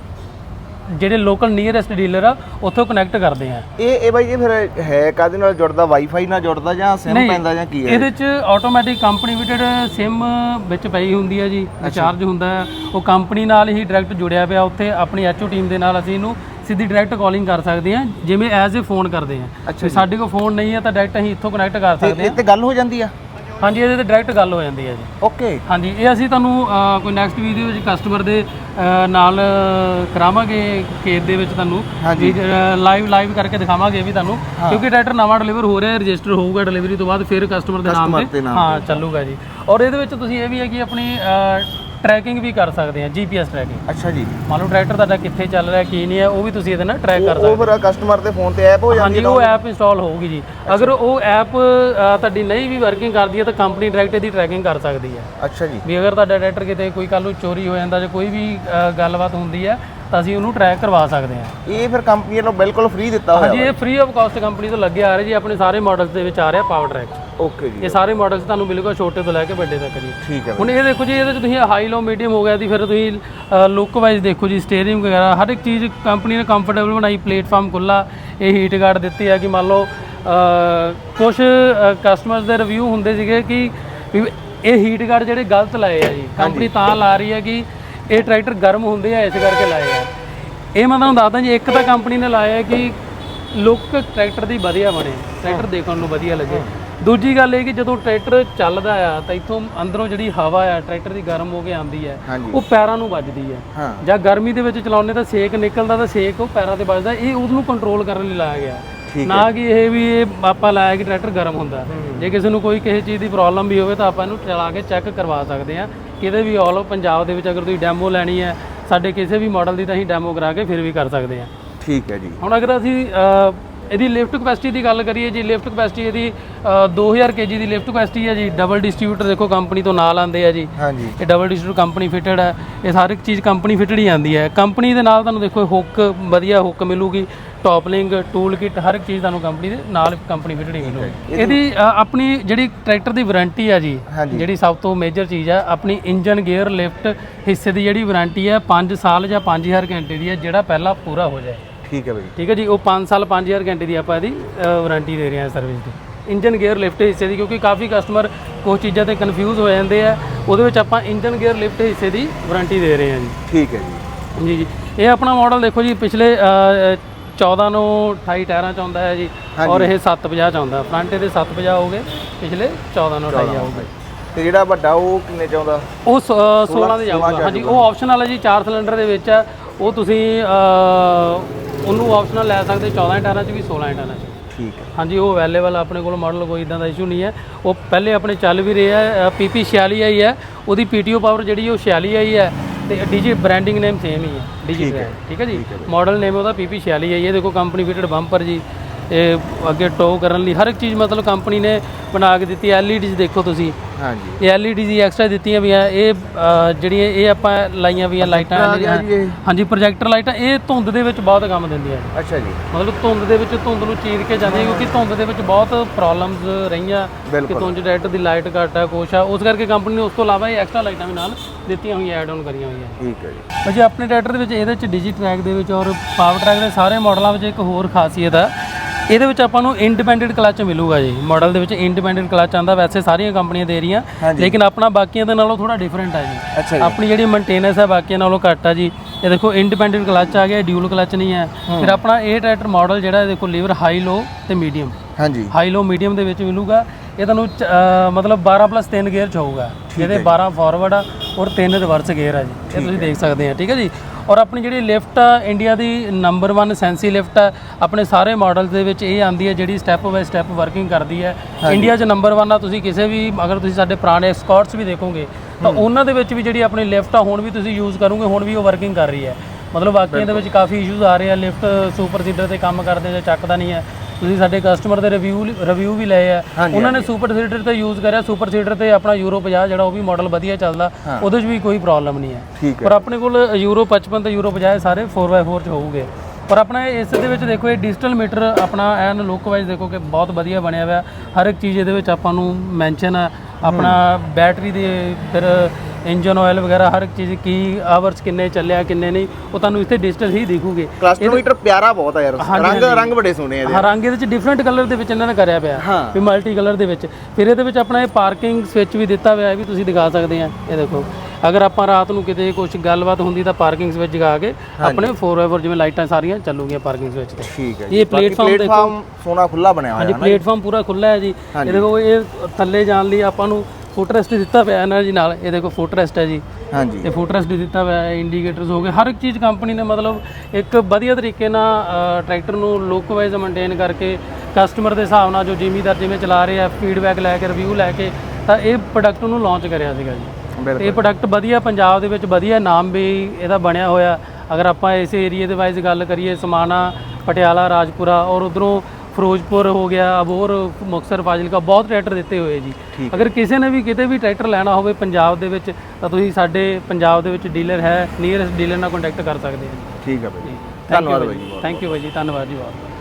ਜਿਹੜੇ ਲੋਕਲ ਨੀਅਰੈਸਟ ਡੀਲਰ ਆ ਉੱਥੋਂ ਕਨੈਕਟ ਕਰਦੇ ਆ। ਇਹ ਇਹ ਬਾਈ ਜੀ ਫਿਰ ਹੈ ਕਾਦੇ ਨਾਲ ਜੁੜਦਾ? ਵਾਈਫਾਈ ਨਾਲ ਜੁੜਦਾ ਜਾਂ ਸਿਮ ਨਹੀਂ, ਪੈਂਦਾ ਜਾਂ ਕੀ ਹੈ? ਇਹਦੇ ਚ ਆਟੋਮੈਟਿਕ ਕੰਪਨੀ ਫਿਟਡ ਸਿਮ ਵਿੱਚ ਪਈ ਹੁੰਦੀ ਹੈ ਜੀ ਰਿਚਾਰਜ ਹੁੰਦਾ ਉਹ ਕੰਪਨੀ ਨਾਲ ਹੀ ਡਾਇਰੈਕਟ ਜੁੜਿਆ ਪਿਆ ਉੱਥੇ। ਆਪਣੀ ਐਚਓ ਟੀਮ ਦੇ ਨਾਲ ਅਸੀਂ ਇਹਨੂੰ ਸਿੱਧੀ ਡਾਇਰੈਕਟ ਕਾਲਿੰਗ ਕਰ ਸਕਦੇ ਹਾਂ ਜਿਵੇਂ ਐਜ਼ ਅ ਫੋਨ ਕਰਦੇ ਹਾਂ। ਅੱਛਾ ਜੇ। ਸਾਡੇ ਕੋਲ ਫੋਨ ਨਹੀਂ ਹੈ ਤਾਂ ਡਾਇਰੈਕਟ ਅਸੀਂ ਇੱਥੋਂ ਕਨੈਕਟ ਕਰ ਤੇ ਸਕਦੇ ਇਹ ਤੇ ਗੱਲ ਹੋ ਜਾਂਦੀ ਆ? ਹਾਂਜੀ ਇਹਦੇ ਤੇ ਡਾਇਰੈਕਟ ਗੱਲ ਹੋ ਜਾਂਦੀ ਹੈ ਜੀ। ਓਕੇ ਹਾਂਜੀ ਇਹ ਅਸੀਂ ਤੁਹਾਨੂੰ ਕੋਈ ਨੈਕਸਟ ਵੀਡੀਓ ਵਿੱਚ ਕਸਟਮਰ ਦੇ ਨਾਲ ਕਰਾਵਾਂਗੇ ਖੇਤ ਦੇ ਵਿੱਚ ਤੁਹਾਨੂੰ। ਹਾਂਜੀ। ਲਾਈਵ ਲਾਈਵ ਕਰਕੇ ਦਿਖਾਵਾਂਗੇ ਵੀ ਤੁਹਾਨੂੰ। ਕਿਉਂਕਿ ਟਰੈਕਟਰ ਨਵਾਂ ਡਿਲੀਵਰ ਹੋ ਰਿਹਾ ਰਜਿਸਟਰ ਹੋਊਗਾ ਡਿਲੀਵਰੀ ਤੋਂ ਬਾਅਦ ਫਿਰ ਕਸਟਮਰ ਦੇ ਨਾਮ Customer ਤੇ। ਨਾਮ ਹਾਂ ਚੱਲੂਗਾ ਜੀ। ਔਰ ਇਹਦੇ ਵਿੱਚ ਤੁਸੀਂ ਇਹ ਵੀ ਹੈ ਕਿ ਆਪਣੀ ਟਰੈਕਿੰਗ ਵੀ ਕਰ ਸਕਦੇ ਆ ਜੀਪੀਐਸ ਟਰੈਕਿੰਗ। ਅੱਛਾ ਜੀ। ਮੰਨ ਲਓ ਟਰੈਕਟਰ ਤੁਹਾਡਾ ਕਿੱਥੇ ਚੱਲ ਰਿਹਾ ਕੀ ਨਹੀਂ ਹੈ ਉਹ ਵੀ ਤੁਸੀਂ ਇਹਦੇ ਨਾਲ ਟਰੈਕ ਕਰ ਸਕਦੇ ਉਹ ਫਿਰ ਕਸਟਮਰ ਦੇ ਫੋਨ ਤੇ ਐਪ ਹੋ ਜਾਂਦੀ ਹਾਂਜੀ ਉਹ ਐਪ ਇੰਸਟਾਲ ਹੋਊਗੀ ਜੀ। ਅਗਰ ਉਹ ਐਪ ਤੁਹਾਡੀ ਨਹੀਂ ਵੀ ਵਰਕਿੰਗ ਕਰਦੀ ਹੈ ਤਾਂ ਕੰਪਨੀ ਡਾਇਰੈਕਟ ਇਹਦੀ ਟਰੈਕਿੰਗ ਕਰ ਸਕਦੀ ਹੈ। ਅੱਛਾ ਜੀ। ਵੀ ਅਗਰ ਤੁਹਾਡਾ ਟਰੈਕਟਰ ਕਿਤੇ ਕੋਈ ਕੱਲ ਨੂੰ ਚੋਰੀ ਹੋ ਜਾਂਦਾ ਜਾਂ ਕੋਈ ਵੀ ਗੱਲਬਾਤ ਹੁੰਦੀ ਹੈ ਅਸੀਂ ਉਹਨੂੰ ਟਰੈਕ ਕਰਵਾ ਸਕਦੇ ਹਾਂ। ਇਹ ਫਿਰ ਕੰਪਨੀ ਵੱਲੋਂ ਬਿਲਕੁਲ ਫ੍ਰੀ ਦਿੱਤਾ ਹਾਂਜੀ ਹੋਇਆ ਇਹ ਫ੍ਰੀ ਆਫ ਕਾਸਟ ਕੰਪਨੀ ਤੋਂ ਲੱਗੇ ਆ ਰਹੇ ਜੀ ਆਪਣੇ ਸਾਰੇ ਮਾਡਲਸ ਦੇ ਵਿੱਚ ਆ ਰਿਹਾ ਪਾਵਰ ਟਰੈਕ ਓਕੇ ਜੀ ਇਹ ਸਾਰੇ ਮਾਡਲਸ ਤੁਹਾਨੂੰ ਮਿਲੂਗਾ ਛੋਟੇ ਤੋਂ ਲੈ ਕੇ ਵੱਡੇ ਤੱਕ ਜੀ। ਠੀਕ ਹੈ ਹੁਣ ਇਹ ਦੇਖੋ ਜੀ ਇਹਦੇ ਚ ਤੁਸੀਂ ਹਾਈ ਲੋ ਮੀਡੀਅਮ ਹੋ ਗਿਆ ਦੀ ਫਿਰ ਤੁਸੀਂ ਲੁੱਕ ਵਾਈਜ਼ ਦੇਖੋ ਜੀ ਸਟੀਅਰਿੰਗ ਵਗੈਰਾ ਹਰ ਇੱਕ ਚੀਜ਼ ਕੰਪਨੀ ਨੇ ਕੰਫਰਟੇਬਲ ਬਣਾਈ ਪਲੇਟਫਾਰਮ ਖੁੱਲਾ ਇਹ ਹੀਟ ਗਾਰਡ ਦਿੱਤੀ ਹੈ ਕਿ ਮੰਨ ਲਓ ਕੁਝ ਕਸਟਮਰਸ ਦੇ ਰਿਵਿਊ ਹੁੰਦੇ ਸੀਗੇ ਕਿ ਇਹ ਹੀਟ ਗਾਰਡ ਜਿਹੜੇ ਗਲਤ ਲਾਏ ਆ ਜੀ। ਕੰਪਨੀ ਤਾਂ ਲਾ ਰਹੀ ਹੈ ਕਿ ਇਹ ਟਰੈਕਟਰ ਗਰਮ ਹੁੰਦੇ ਆ ਇਸ ਕਰਕੇ ਲਾਏ ਆ। ਇਹ ਮੈਂ ਤੁਹਾਨੂੰ ਦੱਸਦਾ ਜੀ ਇੱਕ ਤਾਂ ਕੰਪਨੀ ਨੇ ਲਾਇਆ ਕਿ ਲੁੱਕ ਟਰੈਕਟਰ ਦੀ ਵਧੀਆ ਬਣੇ। ਟਰੈਕਟਰ ਦੇਖਣ ਨੂੰ ਵਧੀਆ ਲੱਗੇ। ਦੂਜੀ ਗੱਲ ਇਹ ਕਿ ਜਦੋਂ ਟਰੈਕਟਰ ਚੱਲਦਾ ਆ ਤਾਂ ਇੱਥੋਂ ਅੰਦਰੋਂ ਜਿਹੜੀ ਹਵਾ ਆ ਟਰੈਕਟਰ ਦੀ ਗਰਮ ਹੋ ਕੇ ਆਉਂਦੀ ਹੈ। ਉਹ ਪੈਰਾਂ ਨੂੰ ਵੱਜਦੀ ਹੈ। ਜਾਂ ਗਰਮੀ ਦੇ ਵਿੱਚ ਚਲਾਉਂਦੇ ਤਾਂ ਸੇਕ ਨਿਕਲਦਾ ਤਾਂ ਸੇਕ ਉਹ ਪੈਰਾਂ ਤੇ ਵੱਜਦਾ ਇਹ ਉਹਨੂੰ ਕੰਟਰੋਲ ਕਰਨ ਲਈ ਲਾਇਆ ਗਿਆ। ਨਾ ਕਿ ਇਹ ਵੀ ਇਹ ਆਪਾਂ ਲਾਇਆ ਕਿ ਟਰੈਕਟਰ ਗਰਮ ਹੁੰਦਾ। ਜੇ ਕਿਸੇ ਨੂੰ ਕੋਈ ਕਿਸੇ ਚੀਜ਼ ਦੀ ਪ੍ਰੋਬਲਮ ਵੀ ਹੋਵੇ ਤਾਂ ਆਪਾਂ ਇਹਨੂੰ ਚਲਾ ਕੇ ਚੈੱਕ ਕਰਵਾ ਸਕਦੇ ਆ। ਕਿਤੇ ਵੀ ਆਲ ਓਵਰ ਪੰਜਾਬ ਦੇ ਵਿੱਚ ਅਗਰ ਤੁਸੀਂ ਡੈਮੋ ਲੈਣੀ ਹੈ ਸਾਡੇ ਕਿਸੇ ਵੀ ਮਾਡਲ ਦੀ ਤਾਂ ਅਸੀਂ ਡੈਮੋ ਕਰਾ ਕੇ ਫਿਰ ਵੀ ਕਰ ਸਕਦੇ ਆ ਠੀਕ ਹੈ ਜੀ। ਹੁਣ ਅਗਰ ਅਸੀਂ ਇਹਦੀ ਲਿਫਟ ਕਪੈਸਿਟੀ ਦੀ ਗੱਲ ਕਰੀਏ ਜੀ ਲਿਫਟ ਕਪੈਸਿਟੀ ਇਹਦੀ ਅ, 2000 ਕੇਜੀ ਦੀ ਲਿਫਟ ਕਪੈਸਿਟੀ ਹੈ ਜੀ। ਡਬਲ ਡਿਸਟ੍ਰੀਬਿਊਟਰ ਦੇਖੋ ਕੰਪਨੀ ਤੋਂ ਨਾਲ ਆਉਂਦੇ ਆ ਜੀ। ਹਾਂਜੀ। ਇਹ ਡਬਲ ਡਿਸਟ੍ਰੀਬਿਊਟਰ ਕੰਪਨੀ ਫਿਟਡ ਹੈ। ਇਹ ਹਰ ਇੱਕ ਚੀਜ਼ ਕੰਪਨੀ ਫਿਟਡ ਹੀ ਆਉਂਦੀ ਹੈ। ਕੰਪਨੀ ਦੇ ਨਾਲ ਤੁਹਾਨੂੰ ਦੇਖੋ ਹੁੱਕ ਵਧੀਆ ਹੁੱਕ ਮਿਲੂਗੀ। ਟੌਪਲਿੰਗ ਟੂਲ ਕਿਟ ਹਰ ਇੱਕ ਚੀਜ਼ ਤੁਹਾਨੂੰ ਕੰਪਨੀ ਦੇ ਨਾਲ ਕੰਪਨੀ ਫਿਟਡ ਹੀ ਮਿਲੂਗੀ ਇਹਦੀ ਆਪਣੀ ਜਿਹੜੀ ਟਰੈਕਟਰ ਦੀ ਵਾਰੰਟੀ ਹੈ ਜੀ। ਜਿਹੜੀ ਸਭ ਤੋਂ ਮੇਜਰ ਚੀਜ਼ ਹੈ ਆਪਣੀ ਇੰਜਨ ਗੇਅਰ ਲਿਫਟ ਹਿੱਸੇ ਦੀ ਜਿਹੜੀ ਵਾਰੰਟੀ ਹੈ 5 ਸਾਲ ਜਾਂ 5000 ਘੰਟੇ ਦੀ ਹੈ ਜਿਹੜਾ ਪਹਿਲਾਂ ਪੂਰਾ ਹੋ ਜਾਏ। ਠੀਕ ਹੈ ਬਈ। ਠੀਕ ਹੈ ਜੀ ਉਹ 5 ਸਾਲ 5000 ਘੰਟੇ ਦੀ ਆਪਾਂ ਇਹਦੀ ਵਾਰੰਟੀ ਦੇ ਰਹੇ ਹਾਂ ਸਰਵਿਸ ਦੀ। ਇੰਜਨ ਗੇਅਰ ਲਿਫਟ ਹਿੱਸੇ ਦੀ ਕਿਉਂਕਿ ਕਾਫੀ ਕਸਟਮਰ ਕੁਝ ਚੀਜ਼ਾਂ ਤੇ ਕਨਫਿਊਜ਼ ਹੋ ਜਾਂਦੇ ਆ ਉਹਦੇ ਵਿੱਚ ਆਪਾਂ ਇੰਜਨ ਗੇਅਰ ਲਿਫਟ ਹਿੱਸੇ ਦੀ ਵਾਰੰਟੀ ਦੇ ਰਹੇ ਹਾਂ ਜੀ। ਠੀਕ ਹੈ ਜੀ। ਜੀ ਜੀ। ਇਹ ਆਪਣਾ ਮਾਡਲ ਦੇਖੋ ਜੀ ਪਿਛਲੇ 14 ਨੂੰ 28 ਟਾਇਰਾਂ ਚ ਆਉਂਦਾ ਹੈ ਜੀ ਔਰ ਇਹ 750 ਚ ਆਉਂਦਾ ਫਰੰਟ ਇਹਦੇ 750 ਹੋ ਗਏ ਪਿਛਲੇ 14 ਨੂੰ 28 ਆਊਗਾ। ਤੇ ਜਿਹੜਾ ਵੱਡਾ ਉਹ ਕਿੰਨੇ ਚ ਆਉਂਦਾ? ਉਹ ਸ- ਅ, 16 ਦੇ ਜਾਊਗਾ। ਹਾਂਜੀ ਉਹ ਆਪਸ਼ਨਲ ਹੈ ਜੀ 4 ਸਿਲੰਡਰ ਦੇ ਵਿੱਚ ਹੈ। ਉਹ ਤੁਸੀਂ ਉਹਨੂੰ ਆਪਸ਼ਨਲ ਲੈ ਸਕਦੇ 14 ਟਾਇਰਾਂ ਚ ਵੀ 16 ਟਾਇਰਾਂ ਚ। ਠੀਕ ਹੈ। ਹਾਂਜੀ ਉਹ ਅਵੇਲੇਬਲ ਆਪਣੇ ਕੋਲ ਮਾਡਲ ਕੋਈ ਇਦਾਂ ਦਾ ਇਸ਼ੂ ਨਹੀਂ ਹੈ। ਉਹ ਪਹਿਲੇ ਆਪਣੇ ਚੱਲ ਵੀ ਰਿਹਾ ਹੈ ਪੀਪੀ 46 ਆਈ ਹੈ। ਉਹਦੀ ਪੀਟੀਓ ਪਾਵਰ ਜਿਹੜੀ ਉਹ 46 ਆਈ ਹੈ। ਡੀਜੀ ਬ੍ਰਾਂਡਿੰਗ ਨੇਮ ਸੇਮ ਹੀ ਹੈ ਡੀਜੀ ਬ੍ਰਾਂਡ ਠੀਕ ਹੈ ਜੀ? ਮਾਡਲ ਨੇਮ ਉਹਦਾ ਪੀਪੀ 46 ਆਈ ਹੈ ਦੇਖੋ ਕੰਪਨੀ ਫਿਟਡ ਬੰਪਰ ਜੀ। ਇਹ ਅੱਗੇ ਟੋ ਕਰਨ ਲਈ ਹਰ ਇੱਕ ਚੀਜ਼ ਮਤਲਬ ਕੰਪਨੀ ਨੇ ਬਣਾ ਕੇ ਦਿੱਤੀ ਐਲਈਡੀਜ਼ ਦੇਖੋ ਤੁਸੀਂ। ਹਾਂਜੀ। ਇਹ ਐਲਈਡੀ ਦੀ ਐਕਸਟਰਾ ਦਿੱਤੀਆਂ ਵੀ ਆ। ਇਹ ਅ, ਜਿਹੜੀਆਂ ਇਹ ਆਪਾਂ ਲਾਈਆਂ ਵੀ ਆ ਲਾਈਟਾਂ ਆ ਗਿਆ ਜੀ ਇਹ। ਹਾਂਜੀ ਪ੍ਰੋਜੈਕਟਰ ਲਾਈਟਾਂ ਇਹ ਧੁੰਦ ਦੇ ਵਿੱਚ ਬਹੁਤ ਕੰਮ ਦਿੰਦੀਆਂ ਨੇ। ਅੱਛਾ ਜੀ। ਮਤਲਬ ਧੁੰਦ ਦੇ ਵਿੱਚ ਧੁੰਦ ਨੂੰ ਚੀਰ ਕੇ ਜਾਂਦੀ ਹੈ ਕਿਉਂਕਿ ਧੁੰਦ ਦੇ ਵਿੱਚ ਬਹੁਤ ਪ੍ਰੋਬਲਮਸ ਰਹੀਆਂ। ਕਿ ਬਿਲਕੁਲ। ਧੁੰਦ ਡਾਇਰੈਕਟ ਦੀ ਲਾਈਟ ਘੱਟ ਹੈ ਕੁਛ ਆ। ਉਸ ਕਰਕੇ ਕੰਪਨੀ ਨੇ ਉਸ ਤੋਂ ਇਲਾਵਾ ਇਹ ਐਕਸਟਰਾ ਲਾਈਟਾਂ ਵੀ ਨਾਲ ਦਿੱਤੀਆਂ ਹੋਈਆਂ ਐਡ ਆਨ ਕਰੀਆਂ ਹੋਈਆਂ। ਠੀਕ ਹੈ ਜੀ। ਭਾਜੀ ਆਪਣੇ ਟਰੈਕਟਰ ਦੇ ਵਿੱਚ ਇਹਦੇ ਵਿੱਚ ਡਿਜੀ ਟਰੈਕ ਦੇ ਵਿੱਚ ਔਰ ਪਾਵਰ ਟਰੈਕ ਦੇ ਸਾਰੇ ਮਾਡਲਾਂ ਵਿੱਚ ਇੱਕ ਹੋਰ ਖਾਸੀਅਤ ਹੈ ਇਹਦੇ ਵਿੱਚ ਆਪਾਂ ਨੂੰ ਇੰਡੀਪੈਂਡੈਂਟ ਕਲਚ ਮਿਲੂਗਾ ਜੀ। ਮਾਡਲ ਦੇ ਵਿੱਚ ਇੰਡੀਪੈਂਡੈਂਟ ਕਲਚ ਆਂਦਾ ਵੈਸੇ ਸਾਰੀਆਂ ਕੰਪਨੀਆਂ ਦੇ ਰਹੀਆਂ। ਲੇਕਿਨ ਆਪਣਾ ਬਾਕੀਆਂ ਦੇ ਨਾਲੋਂ ਥੋੜਾ ਡਿਫਰੈਂਟ ਹੈ ਜੀ। ਆਪਣੀ ਜਿਹੜੀ ਮੇਨਟੇਨੈਂਸ ਹੈ ਬਾਕੀਆਂ ਨਾਲੋਂ ਘੱਟ ਆ ਜੀ। ਇਹ ਦੇਖੋ ਇੰਡੀਪੈਂਡੈਂਟ ਕਲਚ ਆ ਗਿਆ ਡਿਊਲ ਕਲਚ ਨਹੀਂ ਹੈ। ਫਿਰ ਆਪਣਾ ਇਹ ਟਰੈਕਟਰ ਮਾਡਲ ਜਿਹੜਾ ਇਹ ਦੇਖੋ ਲੀਵਰ ਹਾਈ ਲੋ ਤੇ ਮੀਡੀਅਮ ਹਾਂਜੀ। ਹਾਈ ਲੋ ਮੀਡੀਅਮ ਦੇ ਵਿੱਚ ਮਿਲੂਗਾ। ਇਹ ਤੁਹਾਨੂੰ ਚ- ਅਹ ਮਤਲਬ 12 ਪਲੱਸ 3 ਗੇਅਰ ਚ ਹੋਊਗਾ। ਜਿਹਦੇ 12 ਫਾਰਵਰਡ ਆ ਔਰ 3 ਰਿਵਰਸ ਗੇਅਰ ਆ ਜੀ। ਇਹ ਤੁਸੀਂ ਦੇਖ ਸਕਦੇ ਆ ਠੀਕ ਹੈ ਜੀ? ਔਰ ਆਪਣੀ ਜਿਹੜੀ ਲਿਫਟ ਆ ਇੰਡੀਆ ਦੀ ਨੰਬਰ 1 ਸੈਂਸੀ ਲਿਫਟ ਆ ਆਪਣੇ ਸਾਰੇ ਮਾਡਲਸ ਦੇ ਵਿੱਚ ਇਹ ਆਂਦੀ ਹੈ ਜਿਹੜੀ ਸਟੈਪ ਬਾਈ ਸਟੈਪ ਵਰਕਿੰਗ ਕਰਦੀ ਹੈ। ਇੰਡੀਆ 'ਚ ਨੰਬਰ 1 ਆ ਤੁਸੀਂ ਕਿਸੇ ਵੀ ਅਗਰ ਤੁਸੀਂ ਸਾਡੇ ਪੁਰਾਣੇ ਸਕਾਟਸ ਵੀ ਦੇਖੋਗੇ ਤਾਂ ਉਹਨਾਂ ਦੇ ਵਿੱਚ ਵੀ ਜਿਹੜੀ ਆਪਣੀ ਲਿਫਟ ਆ ਹੁਣ ਵੀ ਤੁਸੀਂ ਯੂਜ਼ ਕਰੋਗੇ ਹੁਣ ਵੀ ਉਹ ਵਰਕਿੰਗ ਕਰ ਰਹੀ ਹੈ। ਮਤਲਬ ਬਾਕੀਆਂ ਦੇ ਵਿੱਚ ਕਾਫੀ ਇਸ਼ੂਜ਼ ਆ ਰਹੇ ਆ ਲਿਫਟ ਸੁਪਰ ਸੀਡਰ ਤੇ ਕੰਮ ਕਰਦੇ ਜਾਂ ਚੱਕਦਾ ਨਹੀਂ ਹੈ। ਤੁਸੀਂ ਸਾਡੇ ਕਸਟਮਰ ਦੇ ਰਿਵਿਊ ਰਿਵਿਊ ਵੀ ਲਏ ਆ। ਉਹਨਾਂ ਨੇ ਸੁਪਰ ਸੀਡਰ ਤੇ ਯੂਜ਼ ਕਰਿਆ। ਸੁਪਰ ਸੀਡਰ ਤੇ ਆਪਣਾ ਯੂਰੋ 50 ਜਿਹੜਾ ਉਹ ਵੀ ਮਾਡਲ ਵਧੀਆ ਚੱਲਦਾ। ਉਹਦੇ 'ਚ ਵੀ ਕੋਈ ਪ੍ਰੋਬਲਮ ਨਹੀਂ ਹੈ। ਠੀਕ ਪਰ ਆਪਣੇ ਕੋਲ ਯੂਰੋ 55 ਤੇ ਯੂਰੋ 50 ਸਾਰੇ 4x4 ਚ ਹੋਊਗੇ। ਪਰ ਆਪਣਾ ਇਸ ਦੇ ਵਿੱਚ ਦੇਖੋ ਇਹ ਡਿਜੀਟਲ ਮੀਟਰ ਆਪਣਾ ਐਨ ਲੁੱਕ ਵਾਈਜ਼ ਦੇਖੋ ਕਿ ਬਹੁਤ ਵਧੀਆ ਬਣਿਆ ਹੋਇਆ। ਹਰ ਇੱਕ ਚੀਜ਼ ਇਹਦੇ ਵਿੱਚ ਆਪਾਂ ਨੂੰ ਮੈਂਸ਼ਨ ਆ। ਆਪਣਾ ਬੈਟਰੀ ਦੇ ਫਿਰ ਇੰਜਨ ਆਇਲ ਵਗੈਰਾ ਹਰ ਇੱਕ ਚੀਜ਼ ਕੀ ਆਵਰਸ ਕਿੰਨੇ ਚੱਲਿਆ ਕਿੰਨੇ ਨਹੀਂ ਉਹ ਤੁਹਾਨੂੰ ਇੱਥੇ ਡਿਜੀਟਲ ਹੀ ਦਿਖੂਗੇ। ਕਲਸਟਰਮੀਟਰ ਪਿਆਰਾ ਬਹੁਤ ਆ ਯਾਰ। ਰੰਗ ਰੰਗ ਬੜੇ ਸੋਹਣੇ ਆ ਇਹਦੇ। ਹਾਂ ਰੰਗ ਇਹਦੇ ਵਿੱਚ ਡਿਫਰੈਂਟ ਕਲਰ ਦੇ ਵਿੱਚ ਇਹਨਾਂ ਨੇ ਕਰਿਆ ਪਿਆ। ਹਾਂ। ਵੀ ਮਲਟੀ ਕਲਰ ਦੇ ਵਿੱਚ। ਫਿਰ ਇਹਦੇ ਵਿੱਚ ਆਪਣਾ ਇਹ ਪਾਰਕਿੰਗ ਸਵਿਚ ਵੀ ਦਿੱਤਾ ਹੋਇਆ ਹੈ ਵੀ ਤੁਸੀਂ ਦਿਖਾ ਸਕਦੇ ਆ। ਇਹ ਦੇਖੋ ਅਗਰ ਆਪਾਂ ਰਾਤ ਨੂੰ ਕਿਤੇ ਕੁਝ ਗੱਲਬਾਤ ਹੁੰਦੀ ਤਾਂ ਪਾਰਕਿੰਗ ਸਵਿਚ ਜਗਾ ਕੇ ਆਪਣੇ 4x4 ਜਿਵੇਂ ਲਾਈਟਾਂ ਸਾਰੀਆਂ ਚੱਲੂਗੀਆਂ ਪਾਰਕਿੰਗ ਸਵਿਚ ਤੇ। ਠੀਕ ਹੈ ਇਹ ਪਲੇਟਫਾਰਮ ਦੇਖੋ। ਪਲੇਟਫਾਰਮ ਸੋਨਾ ਖੁੱਲਾ ਬਣਿਆ ਹੋਇਆ ਹਾਂਜੀ ਪਲੇਟਫਾਰਮ ਪੂਰਾ ਖੁੱਲਾ ਹੈ ਜੀ। ਇਹ ਦੇਖੋ ਇਹ ਥੱਲੇ ਜਾਣ ਲਈ ਆਪਾਂ ਨੂੰ ਫੁੱਟ ਰੈਸਟ ਦਿੱਤਾ ਹੋਇਆ ਇਹਨਾਂ ਜੀ ਨਾਲ ਇਹ ਦੇਖੋ ਫੁੱਟ ਰੈਸਟ ਹੈ ਜੀ। ਹਾਂਜੀ। ਤੇ ਫੁੱਟ ਰੈਸਟ ਦਿੱਤਾ ਹੋਇਆ ਹੈ ਇੰਡੀਕੇਟਰਸ ਹੋ ਗਏ। ਹਰ ਇੱਕ ਚੀਜ਼ ਕੰਪਨੀ ਨੇ ਮਤਲਬ ਇੱਕ ਵਧੀਆ ਤਰੀਕੇ ਨਾਲ ਟਰੈਕਟਰ ਨੂੰ ਲੁੱਕ ਵਾਈਜ਼ ਮੇਨਟੇਨ ਕਰਕੇ ਕਸਟਮਰ ਦੇ ਹਿਸਾਬ ਨਾਲ ਜੋ ਜ਼ਿਮੀਦਾਰ ਜਿਵੇਂ ਚਲਾ ਰਹੇ ਆ ਫੀਡਬੈਕ ਲੈ ਕੇ ਰਿਵਿਊ ਲੈ ਕੇ ਤਾਂ ਇਹ ਪ੍ਰੋਡਕਟ ਨੂੰ ਲਾਂਚ ਕਰਿਆ ਸੀਗਾ ਜੀ। ਇਹ ਪ੍ਰੋਡਕਟ ਵਧੀਆ ਪੰਜਾਬ ਦੇ ਵਿੱਚ ਵਧੀਆ ਨਾਮ ਵੀ ਇਹਦਾ ਬਣਿਆ ਹੋਇਆ। ਅਗਰ ਆਪਾਂ ਇਸ ਏਰੀਏ ਦੇ ਵਾਈਜ਼ ਗੱਲ ਕਰੀਏ ਸਮਾਣਾ ਪਟਿਆਲਾ ਰਾਜਪੁਰਾ ਔਰ ਉਧਰੋਂ ਫਿਰੋਜ਼ਪੁਰ ਹੋ ਗਿਆ ਅਬੋਰ ਮੁਕਤਸਰ ਫਾਜ਼ਿਲਕਾ ਬਹੁਤ ਟਰੈਕਟਰ ਦਿੱਤੇ ਹੋਏ ਜੀ। ਅਗਰ ਕਿਸੇ ਨੇ ਵੀ ਕਿਤੇ ਵੀ ਟਰੈਕਟਰ ਲੈਣਾ ਹੋਵੇ ਪੰਜਾਬ ਦੇ ਵਿੱਚ ਤਾਂ ਤੁਸੀਂ ਸਾਡੇ ਪੰਜਾਬ ਦੇ ਵਿੱਚ ਡੀਲਰ ਹੈ ਨੀਅਰੈਸਟ ਡੀਲਰ ਨਾਲ ਕੰਟੈਕਟ ਕਰ ਸਕਦੇ ਹੋ। ਠੀਕ ਹੈ ਜੀ। ਧੰਨਵਾਦ ਬਹੁਤ ਥੈਂਕ ਯੂ ਬਾਈ ਜੀ ਧੰਨਵਾਦ ਜੀ ਬਹੁਤ।